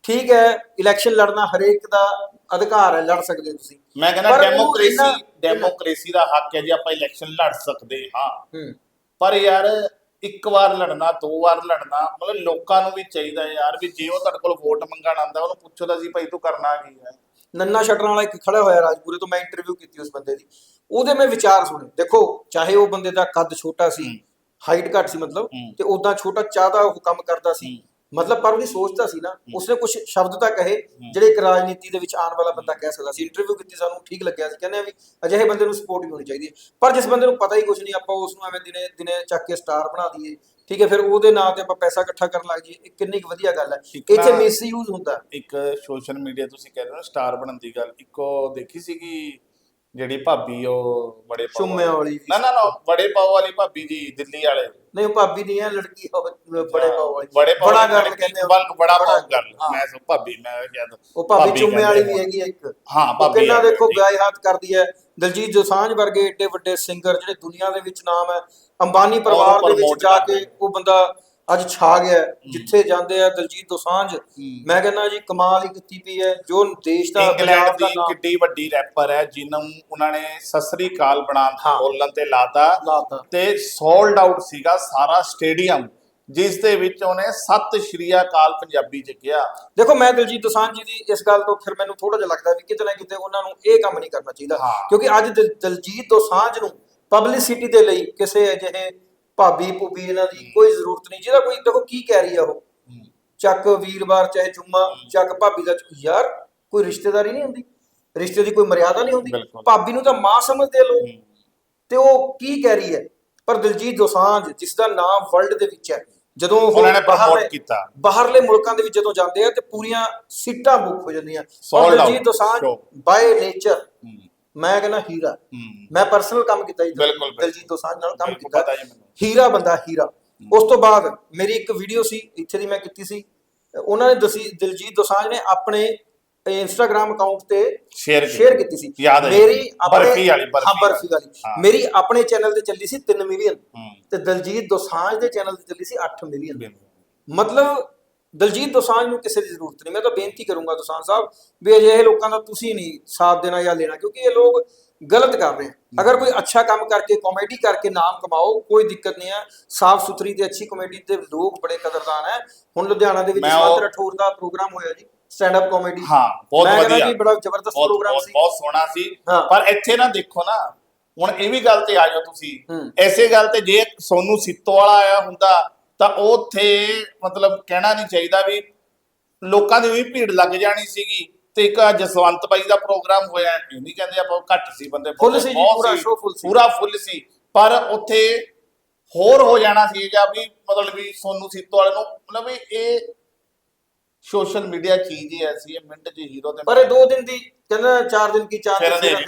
ਠੀਕ ਹੈ ਇਲੈਕਸ਼ਨ ਲੜਨਾ ਹਰੇਕ ਦਾ ਅਧਿਕਾਰ ਹੈ ਲੜ ਸਕਦੇ ਹੋ ਤੁਸੀਂ। ਮੈਂ ਕਹਿੰਦਾ ਪਰ ਉਹ ਡੈਮੋਕ੍ਰੇਸੀ ਇਹਨਾਂ- ਡੈਮੋਕ੍ਰੇਸੀ ਦਾ ਹੱਕ ਹੈ ਜੀ ਆਪਾਂ ਇਲੈਕਸ਼ਨ ਲੜ ਸਕਦੇ ਹਾਂ। ਹੂੰ। ਪਰ ਯਾਰ ਇੱਕ ਵਾਰ ਲੜਨਾ ਦੋ ਵਾਰ ਲੜਨਾ ਮਤਲਬ ਲੋਕਾਂ ਨੂੰ ਵੀ ਚਾਹੀਦਾ ਯਾਰ ਵੀ ਜੇ ਉਹ ਤੁਹਾਡੇ ਕੋਲ ਵੋਟ ਮੰਗਣ ਆਂਦਾ ਉਹਨੂੰ ਪੁੱਛੋ ਤਾਂ ਜੀ ਭਾਈ ਤੂੰ ਕਰਨਾ ਕੀ ਹੈ? ਨੰਨਾ ਸ਼ਟਰਾਂ ਵਾਲਾ ਇੱਕ ਖੜਾ ਹੋਇਆ ਰਾਜਪੁਰੇ ਤੋਂ ਮੈਂ ਇੰਟਰਵਿਊ ਕੀਤੀ ਉਸ ਬੰਦੇ ਦੀ। ਉਹਦੇ ਮੈਂ ਵਿਚਾਰ ਸੁਣੇ। ਦੇਖੋ ਚਾਹੇ ਉਹ ਬੰਦੇ ਦਾ ਕੱਦ ਛੋਟਾ ਸੀ। ਹਾਈਟ ਘੱਟ ਸੀ ਮਤਲਬ। ਤੇ ਉਦਾਂ ਛੋਟਾ ਚਾਹਦਾ ਉਹ ਕੰਮ ਕਰਦਾ ਸੀ। ਮਤਲਬ ਪਰ ਉਹਦੀ ਸੋਚ ਤਾਂ ਸੀ ਨਾ ਉਸਨੇ ਕੁਝ ਸ਼ਬਦ ਤਾਂ ਕਹੇ ਜਿਹੜੇ ਇੱਕ ਰਾਜਨੀਤੀ ਦੇ ਵਿੱਚ ਆਉਣ ਵਾਲਾ ਬੰਦਾ ਕਹਿ ਸਕਦਾ ਸੀ। ਇੰਟਰਵਿਊ ਕੀਤੀ ਸਾਨੂੰ ਠੀਕ ਲੱਗਿਆ ਸੀ। ਕਹਿੰਦੇ ਆ ਵੀ ਅਜਿਹੇ ਬੰਦੇ ਨੂੰ ਸਪੋਰਟ ਵੀ ਹੋਣੀ ਚਾਹੀਦੀ ਹੈ। ਪਰ ਜਿਸ ਬੰਦੇ ਨੂੰ ਪਤਾ ਹੀ ਕੁਝ ਨਹੀਂ ਆਪਾਂ ਉਸ ਨੂੰ ਐਵੇਂ ਦਿਨੇ ਦਿਨੇ ਚੱਕ ਕੇ ਸਟਾਰ ਬਣਾ ਦਈਏ ਠੀਕ ਹੈ ਫਿਰ ਉਹਦੇ ਨਾਂ ਤੇ ਆਪਾਂ ਪੈਸਾ ਇਕੱਠਾ ਕਰਨ ਲੱਗ ਇਹ ਕਿੰਨੀ ਕੁ ਵਧੀਆ ਗੱਲ ਹੈ। ਇੱਥੇ ਨਾ- ਮਿਸਯੂਜ਼ ਹੁੰਦਾ। ਇੱਕ ਸੋਸ਼ਲ ਮੀਡੀਆ ਤੁਸੀਂ ਕਹਿ ਰਹੇ ਹੋ ਸਟਾਰ ਬਣਨ ਦੀ ਗੱਲ। ਇੱਕੋ ਦੇਖੀ ਸੀਗੀ ਜਿਹੜੀ ਭਾਬੀ ਉਹ ਬੜੇ ਪਾਓ ਚੁੰਮਿਆਂ ਵਾਲੀ ਨਾ ਨਾ ਨਾ ਬੜੇ ਪਾਓ ਵਾਲੀ ਭਾਬੀ ਜੀ ਦਿੱਲੀ ਵਾਲੇ। ਨਹੀਂ ਉਹ ਭਾਬੀ ਨਹੀਂ ਹੈ ਲੜਕੀ ਬੜੇ ਪਾਉ ਵਾਲੀ। ਬੜੇ ਪਾਓ ਬੜਾ ਗੱਲ ਕਹਿੰਦੇ ਆ। ਬਲ- ਬੜਾ ਪਾਓ ਗੱਲ। ਮੈਂ ਸੋ ਭਾਬੀ ਮੈਂ ਕਿਹਾ ਤਾਂ ਉਹ ਭਾਬੀ ਚੁੰਮੇ ਵਾਲੀ ਕਹਿੰਦੇ ਵੀ। ਹੈਗੀ ਇੱਕ। ਹਾਂ ਭਾਬੀ ਕਿੰਨਾ ਦੇਖੋ। ਗਾਇ ਹੱਥ ਕਰਦੀ ਹੈ। ਦਲਜੀਤ ਦੋਸਾਂਝ ਵਰਗੇ ਏਡੇ ਵੱਡੇ ਸਿੰਗਰ ਜਿਹੜੇ ਦੁਨੀਆ ਦੇ ਵਿੱਚ ਨਾਮ ਹੈ ਅੰਬਾਨੀ ਪਰਿਵਾਰ ਦੇ ਵਿੱਚ ਜਾ ਕੇ ਉਹ ਬੰਦਾ ਅੱਜ ਛਾ ਗਿਆ। ਜਿੱਥੇ ਜਾਂਦੇ ਆ ਦਲਜੀਤ ਦੋਸਾਂਝ ਮੈਂ ਕਹਿੰਦਾ ਜੀ ਕਮਾਲ ਹੀ ਕੀਤੀ ਪਈ ਹੈ ਜੋ ਦੇਸ਼ ਦਾ ਇੰਗਲੈਂਡ ਦਾ ਕਿੱਡੀ ਵੱਡੀ ਰੈਪਰ ਹੈ ਜਿਹਨੂੰ ਉਹਨਾਂ ਨੇ ਸਸਰੀ ਕਾਲ। ਬੋਲਣ ਤੇ ਲਾਤਾ। ਤੇ ਸੋਲਡ ਆਊਟ ਸੀਗਾ ਸਾਰਾ ਸਟੇਡੀਅਮ ਜਿਸ ਦੇ ਵਿੱਚ ਉਹਨੇ ਸਤਿ ਸ਼੍ਰੀ ਅਕਾਲ ਪੰਜਾਬੀ ਚ ਕਿਹਾ। ਦੇਖੋ ਮੈਂ ਦਲਜੀਤ ਦੋਸਾਂਝ ਜੀ ਦੀ ਇਸ ਗੱਲ ਤੋਂ ਫਿਰ ਮੈਨੂੰ ਥੋੜਾ ਜਿਹਾ ਲੱਗਦਾ ਵੀ ਕਿਤੇ ਨਾ ਕਿਤੇ ਉਹਨਾਂ ਨੂੰ ਇਹ ਕੰਮ ਨਹੀਂ ਕਰਨਾ ਚਾਹੀਦਾ। ਕਿਉਂਕਿ ਅੱਜ ਦਿਲ- ਦਲਜੀਤ ਦੋਸਾਂਝ ਨੂੰ ਪਬਲਿਸਿਟੀ ਦੇ ਲਈ ਕਿਸੇ ਅਜਿਹੇ ਭਾਬੀ ਭੂਬੀ ਇਹਨਾਂ ਦੀ ਕੋਈ ਜ਼ਰੂਰਤ ਨਹੀਂ। ਜਿਹਦਾ ਕੋਈ ਦੇਖੋ ਕੀ ਕਹਿ ਰਹੀ ਆ ਉਹ? ਚੱਕ ਵੀਰਵਾਰ ਚਾਹੇ ਚੁੰਮਾ ਚੱਕ ਭਾਬੀ ਦਾ ਚੁ- ਯਾਰ ਕੋਈ ਰਿਸ਼ਤੇਦਾਰੀ ਨਹੀਂ ਹੁੰਦੀ। ਰਿਸ਼ਤੇ ਦੀ ਕੋਈ ਮਰਿਆਦਾ ਨਹੀਂ ਹੁੰਦੀ। ਭਾਬੀ ਨੂੰ ਤਾਂ ਮਾਂ ਸਮਝਦੇ ਲੋਕ। ਤੇ ਉਹ ਕੀ ਕਹਿ ਰਹੀ ਹੈ? ਪਰ ਦਿਲਜੀਤ ਦੋਸਾਂਝ ਜਿਸ ਦਾ ਨਾਮ ਵਰਲਡ ਦੇ ਵਿੱਚ ਹੈ ਜਦੋਂ ਉਹ ਉਹਨਾਂ ਨੇ ਬਾਹਰਲੇ- ਕੀਤਾ। ਬਾਹਰਲੇ ਮੁਲਕਾਂ ਦੇ ਵਿੱਚ ਜਦੋਂ ਜਾਂਦੇ ਆ ਤੇ ਪੂਰੀਆਂ ਸੀਟਾਂ ਬੁੱਕ ਹੋ ਜਾਂਦੀਆਂ Sold out Diljit Dosanjh. By nature ਹੂੰ। ਮੈਂ ਕਹਿੰਦਾ ਹੀਰਾ ਹੂੰ। ਮੈਂ ਪਰਸਨਲ ਕੰਮ ਕੀਤਾ ਜੀ ਬਿਲਕੁਲ, ਬਿਲਕੁਲ। ਦਿਲਜੀਤ ਦੋਸਾਂਝ ਨਾਲ ਕੰਮ ਬਿਲਕੁਲ ਕੀਤਾ ਪਤਾ ਜੀ ਮੈਨੂੰ। ਹੀਰਾ ਬੰਦਾ ਹੀਰਾ ਉਸ ਤੋਂ ਬਾਅਦ ਮੇਰੀ ਇੱਕ ਵੀਡੀਓ ਸੀ ਇੱਥੇ ਦੀ ਮੈਂ ਕੀਤੀ ਸੀ ਉਹਨਾਂ ਨੇ ਦਸੀ ਦਿਲਜੀਤ ਦੋਸਾਂਝ ਨੇ ਆਪਣੇ ਇੰਸਟਾਗ੍ਰam ਅਕਾਊਂਟ ਤੇ Share ਕੀਤੀ। ਸ਼ੇਅਰ ਕੀਤੀ ਸੀ ਯਾਦ ਹੈ ਜੀ। ਮੇਰੀ ਆਪਣੇ ਬਰਫੀ ਵਾਲੀ, ਬਰਫੀ ਹਾਂ ਬਰਫੀ ਵਾਲੀ ਹਾਂ। ਮੇਰੀ ਆਪਣੇ ਚੈਨਲ ਤੇ ਚੱਲੀ ਸੀ 3 ਮਿਲੀਅਨ ਹੂੰ। ਤੇ ਦਿਲਜੀਤ ਦੋਸਾਂਝ ਦੇ ਚੈਨਲ ਤੇ ਚੱਲੀ ਸੀ 8 ਮਿਲੀਅਨ। ਮਤਲਬ ਦਲਜੀਤ ਦੋਸਾਂਝ ਨੂੰ ਕਿਸੇ ਦੀ ਜ਼ਰੂਰਤ ਨਹੀਂ। ਮੈਂ ਤਾਂ ਬੇਨਤੀ ਕਰੂੰਗਾ ਦੋਸਾਂਝ ਸਾਹਿਬ ਵੀ ਅਜਿਹੇ ਲੋਕਾਂ ਦਾ ਤੁਸੀਂ ਨਹੀਂ ਸਾਥ ਦੇਣਾ ਜਾਂ ਲੈਣਾ ਕਿਉਂਕਿ ਇਹ ਲੋਕ ਗਲਤ ਕਰ ਰਹੇ ਹਨ। ਅਗਰ ਕੋਈ ਅੱਛਾ ਕੰਮ ਕਰਕੇ ਕਾਮੇਡੀ ਕਰਕੇ ਨਾਮ ਕਮਾਓ ਕੋਈ ਦਿੱਕਤ ਨਹੀਂ ਹੈ। ਸਾਫ਼ ਸੁਥਰੀ ਤੇ ਅੱਛੀ ਕਾਮੇਡੀ ਦੇ ਲੋਕ ਬੜੇ ਕਦਰਦਾਨ ਹੈ। ਹੁਣ ਲੁਧਿਆਣਾ ਦੇ ਵਿੱਚ ਸੰਤ ਰਠੌਰ ਦਾ ਪ੍ਰੋਗਰਾਮ ਹੋਇਆ ਜੀ ਸਟੈਂਡ ਅਪ ਕਾਮੇਡੀ ਹਾਂ ਬਹੁਤ ਵਧੀਆ। ਬੜਾ ਜ਼ਬਰਦਸਤ ਪ੍ਰੋਗਰਾਮ ਸੀ। ਬਹੁਤ ਸੋਹਣਾ ਸੀ। ਪਰ ਇੱਥੇ ਨਾ ਦੇਖੋ ਨਾ ਹੁਣ ਇਹ ਵੀ ਗੱਲ ਤੇ ਆ ਜਾਓ ਤੁਸੀਂ। ਐਸੇ ਗੱਲ ਤੇ ਜੇ ਸੋਨੂ ਸਿੱਤੋ ਵਾਲਾ ਆਇਆ ਹੁੰਦਾ ਤਾਂ ਉੱਥੇ ਮਤਲਬ ਕਹਿਣਾ ਨਹੀਂ ਚਾਹੀਦਾ ਵੀ ਲੋਕਾਂ ਦੀ ਵੀ ਭੀੜ ਲੱਗ ਜਾਣੀ ਸੀਗੀ। ਤੇ ਇੱਕ ਜਸਵੰਤ ਬਾਈ ਦਾ ਪ੍ਰੋਗਰਾਮ ਹੋਇਆ ਇਹ ਨਹੀਂ ਕਹਿੰਦੇ ਆਪਾਂ ਘੱਟ ਸੀ ਬੰਦੇ ਫੁੱਲ ਸੀ ਜੀ, ਪੂਰਾ ਸੀ। ਫੁੱਲ ਸੀ। ਪਰ ਉੱਥੇ ਹੋਰ ਹੋ ਜਾਣਾ ਸੀਗਾ ਵੀ ਮਤਲਬ ਵੀ ਸੋਨੂ ਸਿੱਤੋ ਵਾਲੇ ਨੂੰ ਮਤਲਬ ਇਹ ਸੋਸ਼ਲ ਮੀਡੀਆ ਚੀਜ਼ ਹੀ ਐਸੀ ਹੈ ਮਿੰਟ 'ਚ ਹੀਰੋ ਤੇ ਪਰ ਇਹ ਦੋ ਦਿਨ ਦੀ ਕਹਿੰਦਾ ਚਾਰ ਦਿਨ ਕੀ ਚਾਰ ਦਿਨ ਦੀ।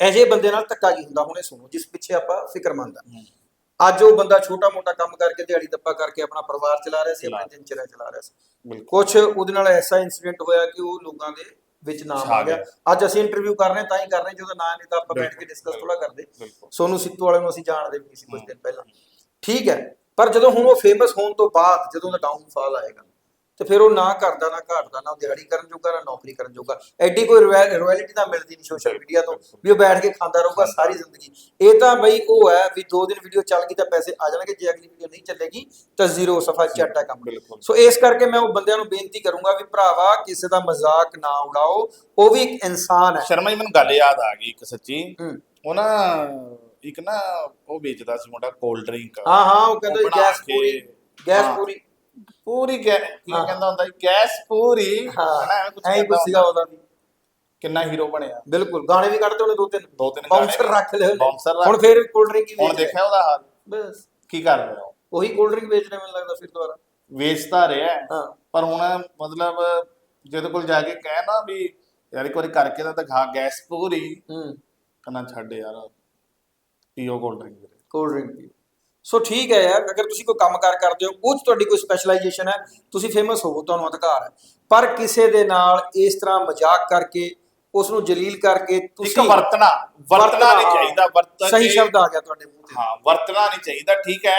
ਐਜੇ ਬੰਦੇ ਨਾਲ ਧੱਕਾ ਕੀ ਹੁੰਦਾ ਹੁਣੇ ਸੁਣੋ ਜਿਸ ਪਿੱਛੇ ਆਪਾਂ ਫਿਕਰਮੰਦ ਆ। ਅੱਜ ਉਹ ਬੰਦਾ ਛੋਟਾ ਮੋਟਾ ਕੰਮ ਕਰਕੇ ਦਿਹਾੜੀ ਦੱਪਾ ਕਰਕੇ ਆਪਣਾ ਪਰਿਵਾਰ ਚਲਾ ਰਿਹਾ ਸੀ ਆਪਣੀ ਦਿਨਚਰਿਆ ਚਲਾ ਰਿਹਾ ਸੀ। ਕੁਝ ਉਹਦੇ ਨਾਲ ਐਸਾ ਇਨਸੀਡੈਂਟ ਹੋਇਆ ਕਿ ਉਹ ਲੋਕਾਂ ਦੇ ਵਿੱਚ ਨਾਮ ਆ ਗਿਆ। ਅੱਜ ਅਸੀਂ ਇੰਟਰਵਿਊ ਕਰ ਰਹੇ ਤਾਂ ਹੀ ਕਰ ਰਹੇ ਜਦੋਂ ਨਾਂ ਨਹੀਂ ਤਾਂ ਆਪਾਂ ਬੈਠ ਕੇ ਡਿਸਕਸ ਥੋੜਾ ਕਰਦੇ। ਸੋਨੂ ਸਿੱਤੂ ਵਾਲੇ ਨੂੰ ਅਸੀਂ ਜਾਣਦੇ ਵੀ ਸੀ ਕੁਝ ਦਿਨ ਪਹਿਲਾਂ। ਠੀਕ ਹੈ ਪਰ ਜਦੋਂ ਹੁਣ ਉਹ ਫੇਮਸ ਹੋਣ ਤੋਂ ਬਾਅਦ ਜਦੋਂ ਦਾ ਡਾਊਨਫਾਲ ਆਏਗਾ ਤੇ ਫਿਰ ਉਹ ਨਾ ਕਰਦਾ ਨਾ ਘਾਟਦਾ ਨਾ ਦਿਹਾੜੀ ਕਰਨ ਜੋਗਾ ਨਾ ਨੌਕਰੀ ਕਰਨ ਜੋਗਾ। ਐਡੀ ਕੋਈ ਰਾਇਲਟੀ ਤਾਂ ਮਿਲਦੀ ਨਹੀਂ ਸੋਸ਼ਲ ਮੀਡੀਆ ਤੋਂ ਵੀ ਉਹ ਬੈਠ ਕੇ ਖਾਂਦਾ ਰਹੂਗਾ ਸਾਰੀ ਜ਼ਿੰਦਗੀ। ਇਹ ਤਾਂ ਬਈ ਉਹ ਹੈ ਵੀ ਦੋ ਦਿਨ ਵੀਡੀਓ ਚੱਲ ਗਈ ਤਾਂ ਪੈਸੇ ਆ ਜਾਣਗੇ ਜੇ ਅਗਲੀ ਵੀਡੀਓ ਨਹੀਂ ਚੱਲੇਗੀ ਤਾਂ ਜ਼ੀਰੋ ਸਫਾ ਚੱਟਾ ਕੰਮ। ਬਿਲਕੁਲ। ਸੋ ਇਸ ਕਰਕੇ ਮੈਂ ਉਹ ਬੰਦਿਆਂ ਨੂੰ ਬੇਨਤੀ ਕਰੂੰਗਾ ਵੀ ਭਰਾਵਾ ਕਿਸੇ ਦਾ ਮਜ਼ਾਕ ਨਾ ਉਡਾਓ ਉਹ ਵੀ ਇੱਕ ਇਨਸਾਨ ਹੈ। ਸ਼ਰਮਾ ਜੀ ਮੈਨੂੰ ਗੱਲ ਯਾਦ ਆ ਗਈ ਇੱਕ ਸੱਚੀ। ਉਹ ਨਾ ਇੱਕ ਨਾ ਉਹ ਵੇਚਦਾ ਸੀ ਮੁੰਡਾ ਕੋਲਡ ਡਰਿੰਕ ਹਾਂ ਹਾਂ ਉਹ ਕਹਿੰਦਾ ਗੈਸ ਪੂਰੀ ਗੈਸ। ਪੂਰੀ। ਪੂਰੀ ਗੈ ਕੀ ਹਾਂ। ਕਹਿੰਦਾ ਹੁੰਦਾ ਸੀ, ਗੈਸ ਪੂਰੀ। ਹਾਂ। ਹਨਾ, ਐਵੇਂ ਕੁਛ ਐਂ ਕਹਿੰਦਾ ਸੀਗਾ ਉਹਦਾ ਵੀ ਕਿੰਨਾ ਹੀਰੋ ਬਣਿਆ। ਬਿਲਕੁਲ ਗਾਣੇ ਵੀ ਕੱਢਦੇ ਉਹਨੇ ਦੋ ਤਿੰਨ ਦੋ ਤਿੰਨ ਗਾਣੇ। ਬਾਉਂਸਰ। ਰੱਖ ਲਏ ਉਹਨੇ। ਬਾਉਂਸਰ ਰੱਖ- ਹੁਣ ਫੇਰ ਕੋਲਡ ਡਰਿੰਕ ਹੀ ਹੁਣ ਵੇਚ ਰਿਹਾ। ਦੇਖਿਆ ਉਹਦਾ ਹਾਲ? ਬਸ। ਕੀ ਕਰ ਰਿਹਾ ਉਹ ਉਹੀ ਕੋਲਡ ਡਰਿੰਕ ਵੇਚ ਰਿਹਾ ਮੈਨੂੰ ਲੱਗਦਾ ਫਿਰ ਦੁਬਾਰਾ। ਵੇਚਦਾ ਰਿਹਾ ਹੈ, ਹਾਂ। ਪਰ ਹੁਣ ਮਤਲਬ ਜਿਹਦੇ ਕੋਲ ਜਾ ਕੇ ਕਹਿ ਨਾ ਵੀ ਯਾਰ ਇੱਕ ਵਾਰੀ ਕਰਕੇ ਤਾਂ ਦਿਖਾ ਗੈਸ ਪੂਰੀ। ਹੂੰ। ਕਹਿੰਦਾ ਛੱਡ ਯਾਰ ਪੀਓ ਕੋਲਡ ਡਰਿੰਕ ਕੋਲਡ ਡਰਿੰਕ ਪੀਓ। ਸੋ ਠੀਕ ਹੈ ਯਾਰ ਅਗਰ ਤੁਸੀਂ ਕੋਈ ਕੰਮਕਾਰ ਕਰਦੇ ਹੋ ਉਹ 'ਚ ਤੁਹਾਡੀ ਕੋਈ ਸਪੈਸ਼ਲਾਈਜੇਸ਼ਨ ਹੈ ਤੁਸੀਂ ਫੇਮਸ ਹੋਵੋ ਤੁਹਾਨੂੰ ਅਧਿਕਾਰ ਹੈ। ਪਰ ਕਿਸੇ ਦੇ ਨਾਲ ਇਸ ਤਰ੍ਹਾਂ ਮਜ਼ਾਕ ਕਰਕੇ ਉਸ ਨੂੰ ਜਲੀਲ ਕਰਕੇ ਇੱਕ ਤੁਸੀਂ ਵਰਤਣਾ ਵਰਤਣਾ ਨਹੀਂ ਚਾਹੀਦਾ ਵਰਤਨ ਸਹੀ ਸ਼ਬਦ ਆ ਗਿਆ ਤੁਹਾਡੇ ਮੂੰਹ ਤੇ। ਹਾਂ ਵਰਤਣਾ ਨਹੀਂ ਚਾਹੀਦਾ ਠੀਕ ਹੈ।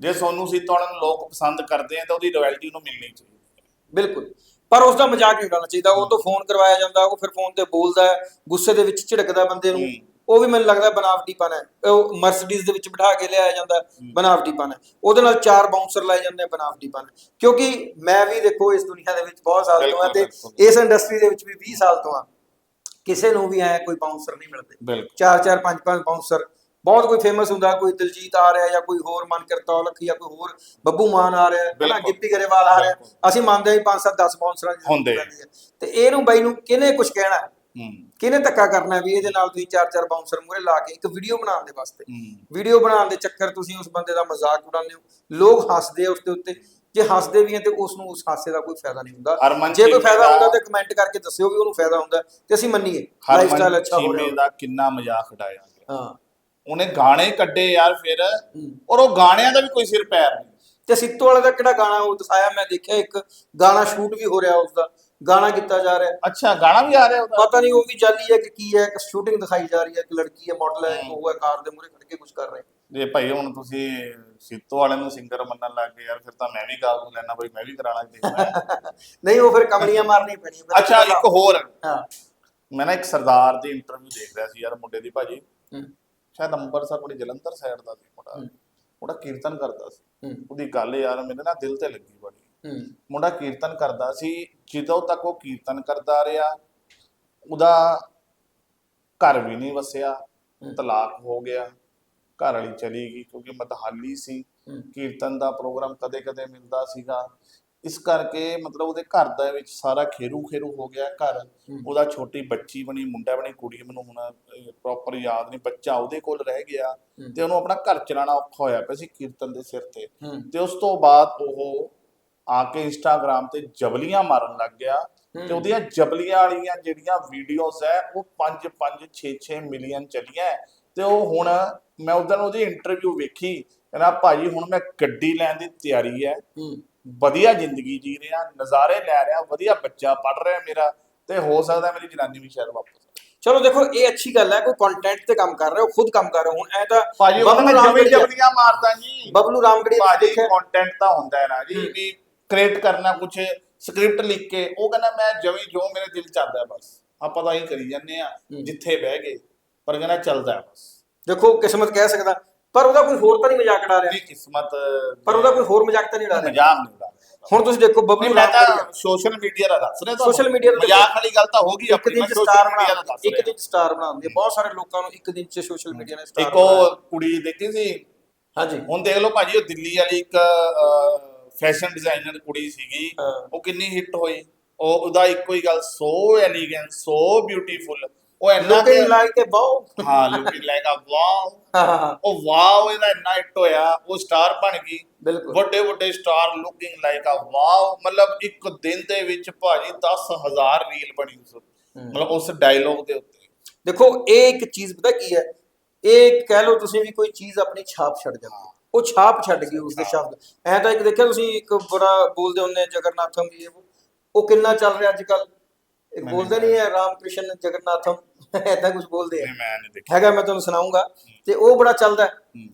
ਜੇ ਸੋਨੂੰ ਸੀ ਤੁਹਾਨੂੰ ਲੋਕ ਪਸੰਦ ਕਰਦੇ ਆ ਤਾਂ ਉਹਦੀ ਰਾਇਲਟੀ ਨੂੰ ਮਿਲਣੀ ਚਾਹੀਦੀ ਬਿਲਕੁਲ। ਪਰ ਉਸ ਦਾ ਮਜ਼ਾਕ ਨਹੀਂ ਉਡਾਉਣਾ ਚਾਹੀਦਾ ਉਹ ਤੋਂ ਫੋਨ ਕਰਵਾਇਆ ਜਾਂਦਾ ਉਹ ਫਿਰ ਫੋਨ ਤੇ ਬੋਲਦਾ ਹੈ ਗੁੱਸੇ ਦੇ ਵਿੱਚ ਝਿੜਕਦਾ ਬੰਦੇ ਨੂੰ। ਉਹ ਵੀ ਮੈਨੂੰ ਲੱਗਦਾ ਬਨਾਵਟੀਪਨ ਹੈ। ਉਹ ਮਰਸੀਡੀਜ਼ ਦੇ ਵਿੱਚ ਬਿਠਾ ਕੇ ਲਿਆਇਆ ਜਾਂਦਾ ਬਨਾਵਟੀਪਨ ਹੈ। ਉਹਦੇ ਨਾਲ ਚਾਰ ਬਾਉਂਸਰ ਲਾਏ ਜਾਂਦੇ ਆ ਬਨਾਵਟੀਪਨ। ਕਿਉਂਕਿ ਮੈਂ ਵੀ ਦੇਖੋ ਇਸ ਦੁਨੀਆ ਦੇ ਵਿੱਚ ਬਹੁਤ ਸਾਲ ਤੋਂ ਆ ਤੇ ਇਸ ਇੰਡਸਟਰੀ ਦੇ ਵਿੱਚ ਵੀ 20 ਸਾਲ ਤੋਂ ਆ। ਕਿਸੇ ਨੂੰ ਵੀ ਐ ਕੋਈ ਬਾਉਂਸਰ ਨਹੀਂ ਮਿਲਦੇ। ਚਾਰ ਚਾਰ ਪੰਜ ਪੰਜ ਬਾਉਂਸਰ ਬਹੁਤ ਕੋਈ ਫੇਮਸ ਹੁੰਦਾ ਕੋਈ ਦਿਲਜੀਤ ਆ ਰਿਹਾ ਜਾਂ ਕੋਈ ਹੋਰ ਮਨ ਕਰਤੌਲਖ ਜਾਂ ਕੋਈ ਹੋਰ ਬੱਬੂ ਮਾਨ ਆ ਰਿਹਾ ਬਿਲਕੁਲ। ਗਿੱਪੀ ਗਰੇਵਾਲ ਆ ਰਿਹਾ। ਅਸੀਂ ਮੰਨਦੇ ਹਾਂ 5 7 10 ਬਾਉਂਸਰਾਂ ਦੀ ਹੁੰਦੇ ਹੈ। ਤੇ ਇਹਨੂੰ ਬਾਈ ਨੂੰ ਕਿਹਨੇ ਕੁਝ ਕਹਿਣਾ? ਕਿਹਨੇ ਧੱਕਾ ਕਰਨਾ ਵੀ ਇਹਦੇ ਨਾਲ ਤੁਸੀਂ ਚਾਰ ਚਾਰ ਬਾਉਂਸਰ ਮੂਹਰੇ ਲਾ ਕੇ ਇੱਕ ਵੀਡੀਓ ਬਣਾਉਣ ਦੇ ਵਾਸਤੇ। ਵੀਡੀਓ ਬਣਾਉਣ ਦੇ ਚੱਕਰ ਤੁਸੀਂ ਉਸ ਬੰਦੇ ਦਾ ਮਜ਼ਾਕ ਉਡਾਉਂਦੇ ਹੋ। ਲੋਕ ਹੱਸਦੇ ਆ ਉਸ ਦੇ ਉੱਤੇ। ਜੇ ਹੱਸਦੇ ਵੀ ਆ ਤੇ ਉਸ ਨੂੰ ਉਸ ਹਾਸੇ ਦਾ ਕੋਈ ਫਾਇਦਾ ਨਹੀਂ ਹੁੰਦਾ। ਜੇ ਕੋਈ ਫਾਇਦਾ ਹੁੰਦਾ ਤੇ ਕਮੈਂਟ ਕਰਕੇ ਦੱਸਿਓ ਵੀ ਉਹਨੂੰ ਫਾਇਦਾ ਹੁੰਦਾ ਤੇ ਅਸੀਂ ਮੰਨੀਏ। ਲਾਈਫ ਸਟਾਈਲ ਅੱਛਾ ਹੋ ਰਿਹਾ। ਦਾ ਕਿੰਨਾ ਮਜ਼ਾਕ ਉਡਾਇਆ ਗਿਆ। ਹਾਂ। ਉਹਨੇ ਗਾਣੇ ਕੱਢੇ ਯਾਰ ਫਿਰ। ਔਰ ਉਹ ਗਾਣਿਆਂ ਦਾ ਵੀ ਕੋਈ ਸਿਰ ਪੈਰ ਨਹੀਂ। ਤੇ ਸਿੱਤੂ ਵਾਲੇ ਦਾ ਕਿਹੜਾ ਗਾਣਾ ਉਹ ਦਿਖਾਇਆ ਮੈਂ ਦੇਖਿਆ ਇੱਕ ਗਾਣਾ ਸ਼ੂਟ ਵੀ ਹੋ ਰਿਹਾ ਉਸ ਦਾ ਗਾਣਾ ਕੀਤਾ ਜਾ ਰਿਹਾ। ਅੱਛਾ ਗਾਣਾ ਵੀ ਆ ਰਿਹਾ ਉਹਦਾ? ਪਤਾ ਨਹੀਂ ਉਹ ਵੀ ਜਾਲੀ ਹੈ ਕਿ ਕੀ ਹੈ ਕਿ ਸ਼ੂਟਿੰਗ ਦਿਖਾਈ ਜਾ ਰਹੀ ਹੈ ਕਿ ਲੜਕੀ ਹੈ ਮਾਡਲ ਹੈ ਉਹ ਹੈ ਕਾਰ ਦੇ ਮੂਹਰੇ ਖੜ ਕੇ ਕੁਝ ਕਰ ਰਹੇ। ਜੇ ਭਾਈ ਹੁਣ ਤੁਸੀਂ ਸਿੱਤੋ ਵਾਲੇ ਨੂੰ ਸਿੰਗਰ ਮੰਨਣ ਲੱਗ ਗਏ ਯਾਰ ਫਿਰ ਤਾਂ ਮੈਂ ਵੀ ਗਾ ਲੈਣਾ ਬਈ ਮੈਂ ਵੀ ਕਰਾਣਾ ਚਾਹੀਦਾ ਨਹੀਂ ਉਹ ਫਿਰ ਕਮਲੀਆਂ ਮਾਰਨੀ ਪੈਣੀ ਅੱਛਾ ਇੱਕ ਹੋਰ। ਹਾਂ। ਮੈਂ ਨਾ ਇੱਕ ਸਰਦਾਰ ਦੀ ਇੰਟਰਵਿਊ ਦੇਖ ਰਿਹਾ ਸੀ ਯਾਰ ਮੁੰਡੇ ਦੀ ਭਾਜੀ। ਹੂੰ, ਸ਼ਾਇਦ ਅੰਮ੍ਰਿਤਸਰ ਕੋਲ ਜਲੰਧਰ ਸਾਈਡ ਦਾ ਸੀ ਮੁੰਡਾ। ਹੂੰ। ਮੁੰਡਾ ਕੀਰਤਨ ਕਰਦਾ ਸੀ। ਹੂੰ, ਉਹਦੀ ਗੱਲ ਯਾਰ ਮੇਰੇ ਨਾ ਦਿਲ ਤੇ ਲੱਗੀ ਬੜੀ। ਮੁੰਡਾ ਕੀਰਤਨ ਕਰਦਾ ਸੀ ਜਦੋਂ ਤੱਕ ਉਹ ਕੀਰਤਨ ਕਰਦਾ ਰਿਹਾ ਉਹਦਾ ਘਰ ਵੀ ਨਹੀਂ ਵਸਿਆ। ਤਲਾਕ ਹੋ ਗਿਆ ਘਰ ਵਾਲੀ ਚਲੀ ਗਈ ਕਿਉਂਕਿ ਮਤਹਾਲੀ ਸੀ। ਕੀਰਤਨ ਦਾ ਪ੍ਰੋਗਰਾਮ ਕਦੇ-ਕਦੇ ਮਿਲਦਾ ਸੀਗਾ ਇਸ ਕਰਕੇ ਮਤਲਬ ਉਹਦੇ ਘਰ ਦਾ ਵਿੱਚ ਸਾਰਾ ਖੇਰੂ ਖੇਰੂ ਹੋ ਗਿਆ ਘਰ। ਉਹਦਾ ਛੋਟੀ ਬੱਚੀ ਬਣੀ ਮੁੰਡਾ ਬਣੀ ਕੁੜੀ ਮੈਨੂੰ ਹੁਣ ਪ੍ਰੋਪਰ ਯਾਦ ਨਹੀਂ ਬੱਚਾ ਉਹਦੇ ਕੋਲ ਰਹਿ ਗਿਆ। ਤੇ ਉਹਨੂੰ ਆਪਣਾ ਘਰ ਚਲਾਉਣਾ ਔਖਾ ਹੋਇਆ ਪਿਆ ਸੀ ਕੀਰਤਨ ਦੇ ਸਿਰ ਤੇ ਤੇ ਉਸ ਤੋਂ ਬਾਅਦ ਉਹ ਆ ਕੇ ਇੰਸਟਾਗ੍ਰam ਤੇ ਜਬਲੀਆਂ ਮਾਰਨ ਲੱਗ ਗਿਆ ਤੇ। ਉਹਦੀਆਂ ਜਬਲੀਆਂ ਵਾਲੀਆਂ ਜਿਹੜੀਆਂ ਵੀਡੀਓਜ਼ ਐ ਉਹ 5 5 6 6 ਮਿਲੀਅਨ ਚੱਲੀਆਂ। ਤੇ ਉਹ ਹੁਣ ਮੈਂ ਉਦੋਂ ਉਹਦੀ ਇੰਟਰਵਿਊ ਵੇਖੀ ਕਹਿੰਦਾ ਭਾਜੀ ਹੁਣ ਮੈਂ ਗੱਡੀ ਲੈਣ ਦੀ ਤਿਆਰੀ ਹੂੰ, ਵਧੀਆ ਜ਼ਿੰਦਗੀ ਜੀ ਰਿਹਾ ਨਜ਼ਾਰੇ ਲੈ ਰਿਹਾ ਵਧੀਆ ਬੱਚਾ ਪੜ ਰਿਹਾ ਮੇਰਾ ਤੇ ਹੋ ਸਕਦਾ ਮੇਰੀ ਜਨਾਨੀ ਵੀ ਸ਼ਾਇਦ ਵਾਪਸ। ਚਲੋ ਦੇਖੋ ਇਹ ਅੱਛੀ ਗੱਲ ਹੈ ਕੋਈ ਕੰਟੈਂਟ ਤੇ ਕੰਮ ਕਰ ਰਹੇ ਹੋ ਖੁਦ ਕੰਮ ਕਰ ਰਹੇ ਹੋ ਹੁਣ ਐ ਤਾਂ ਭਾਜੀ ਬਬਲੂ ਉਹਨਾਂ ਨੇ ਜਬਲੀਆਂ ਮਾਰਦਾ ਜੀ ਬਬਲੂ ਰਾਮਗੜੀ ਭਾਜੀ ਕੰਟੈਂਟ ਤਾਂ ਹੁੰਦਾ ਹੈ ਨਾ ਜੀ। ਵੀ ਕ੍ਰੀਏਟ ਕਰਨਾ ਕੁਝ ਸਕ੍ਰਿਪਟ ਲਿਖ ਕੇ ਉਹ ਕਹਿੰਦਾ ਮੈਂ ਜਮੀ ਜੋ ਮੇਰੇ ਦਿਲ ਚ ਆਉਂਦਾ ਹੈ ਬਸ। ਆਪਾਂ ਤਾਂ ਹੀ ਕਰੀ ਜਾਂਦੇ ਆ। ਜਿੱਥੇ ਬਹਿ ਗਏ ਪਰ ਕਹਿੰਦਾ ਚੱਲਦਾ ਬਸ। ਦੇਖੋ ਕਿਸਮਤ ਕਹਿ ਸਕਦਾ ਪਰ ਉਹਦਾ ਕੋਈ ਹੋਰ ਤਾਂ ਨਹੀਂ ਮਜ਼ਾਕ ਉਡਾ ਰਿਹਾ। ਦੀ ਕਿਸਮਤ ਪਰ ਉਹਦਾ ਕੋਈ ਹੋਰ ਮਜ਼ਾਕ ਤਾਂ ਨਹੀਂ ਉਡਾ ਰਿਹਾ। ਮਜ਼ਾਕ ਨਹੀਂ ਉਡਾ ਹੁਣ ਤੁਸੀਂ ਦੇਖੋ ਨਹੀਂ ਬਬਲੂ ਮੈਂ ਤਾਂ ਸੋਸ਼ਲ ਮੀਡੀਆ ਦਾ ਦੱਸ ਰਿਹਾ Social media ਦਾ ਮਜ਼ਾਕ ਵਾਲੀ ਗੱਲ ਤਾਂ ਹੋ ਗਈ ਇੱਕ ਦਿਨ ਚ ਸਟਾਰ ਬਣਾ ਇੱਕ। ਦਿਨ ਚ ਸਟਾਰ ਬਣਾਉਂਦੇ। ਬਹੁਤ ਸਾਰੇ ਲੋਕਾਂ ਨੂੰ ਇੱਕ ਦਿਨ ਚ ਸੋਸ਼ਲ ਮੀਡੀਆ ਨੇ ਸਟਾਰ ਇੱਕ ਉਹ ਕੁੜੀ ਦੇਖੀ ਸੀ? ਹਾਂਜੀ। ਹੁਣ ਦੇਖ ਲਓ ਭਾਜੀ ਉਹ ਦਿੱਲੀ ਵਾਲੀ ਇੱਕ ਫੈਸ਼ਨ ਡਿਜ਼ਾਈਨਰ ਕੁੜੀ ਸੀਗੀ। ਉਹ ਕਿੰਨੀ ਹਿੱਟ ਹੋਈ? ਉਹ ਉਹਦਾ ਇੱਕੋ ਹੀ ਗੱਲ ਸੋ ਐਲੀਗੈਂਟ ਸੋ ਬਿਊਟੀਫੁਲ ਉਹ ਇੰਨਾ ਲੁਕਿੰਗ ਲਾਈਕ ਅ ਬਾਉ ਹਾਂ ਲੁਕਿੰਗ ਲਾਈਕ ਅ ਵਾਓ ਉਹ ਵਾਓ ਇਹਦਾ ਇੰਨਾ ਹਿੱਟ ਹੋਇਆ ਉਹ ਸਟਾਰ ਬਣ ਗਈ। ਵੱਡੇ ਵੱਡੇ star looking like a wow ਮਤਲਬ ਇੱਕ ਦਿਨ ਦੇ ਵਿੱਚ ਭਾਜੀ 10000 ਰੀਲ ਬਣੀ ਉਸ ਮਤਲਬ ਉਸ ਡਾਇਲੋਗ ਦੇ ਉੱਤੇ। ਦੇਖੋ ਇਹ ਇੱਕ ਚੀਜ਼ ਪਤਾ ਕੀ ਹੈ? ਇਹ ਕਹਿ ਲਓ ਤੁਸੀਂ ਵੀ ਕੋਈ ਚੀਜ਼ ਆਪਣੀ ਛਾਪ ਛੱਡ ਜਾਂਦੀ ਹੈ। ਉਹ ਛਾਪ ਛੱਡ ਗਈ ਉਸ ਦੇ ਸ਼ਬਦ। ਐ ਤਾਂ ਇੱਕ ਦੇਖਿਆ ਤੁਸੀਂ ਇੱਕ ਬੜਾ ਬੋਲਦੇ ਹੁੰਦੇ ਆ ਜਗਰਨਾਥਮ ਵੀ ਇਹ ਉਹ। ਕਿੰਨਾ ਚੱਲ ਰਿਹਾ ਅੱਜ ਕੱਲ ਇੱਕ ਬੋਲਦੇ ਨਹੀਂ ਹੈ ਰਾਮ ਕ੍ਰਿਸ਼ਨ ਜਗਨਨਾਥਮ ਐਦਾਂ ਕੁਝ ਬੋਲਦੇ ਆ। ਹੈਗਾ ਮੈਂ ਤੁਹਾਨੂੰ ਸੁਣਾਉਂਗਾ। ਤੇ ਉਹ ਬੜਾ ਚੱਲਦਾ।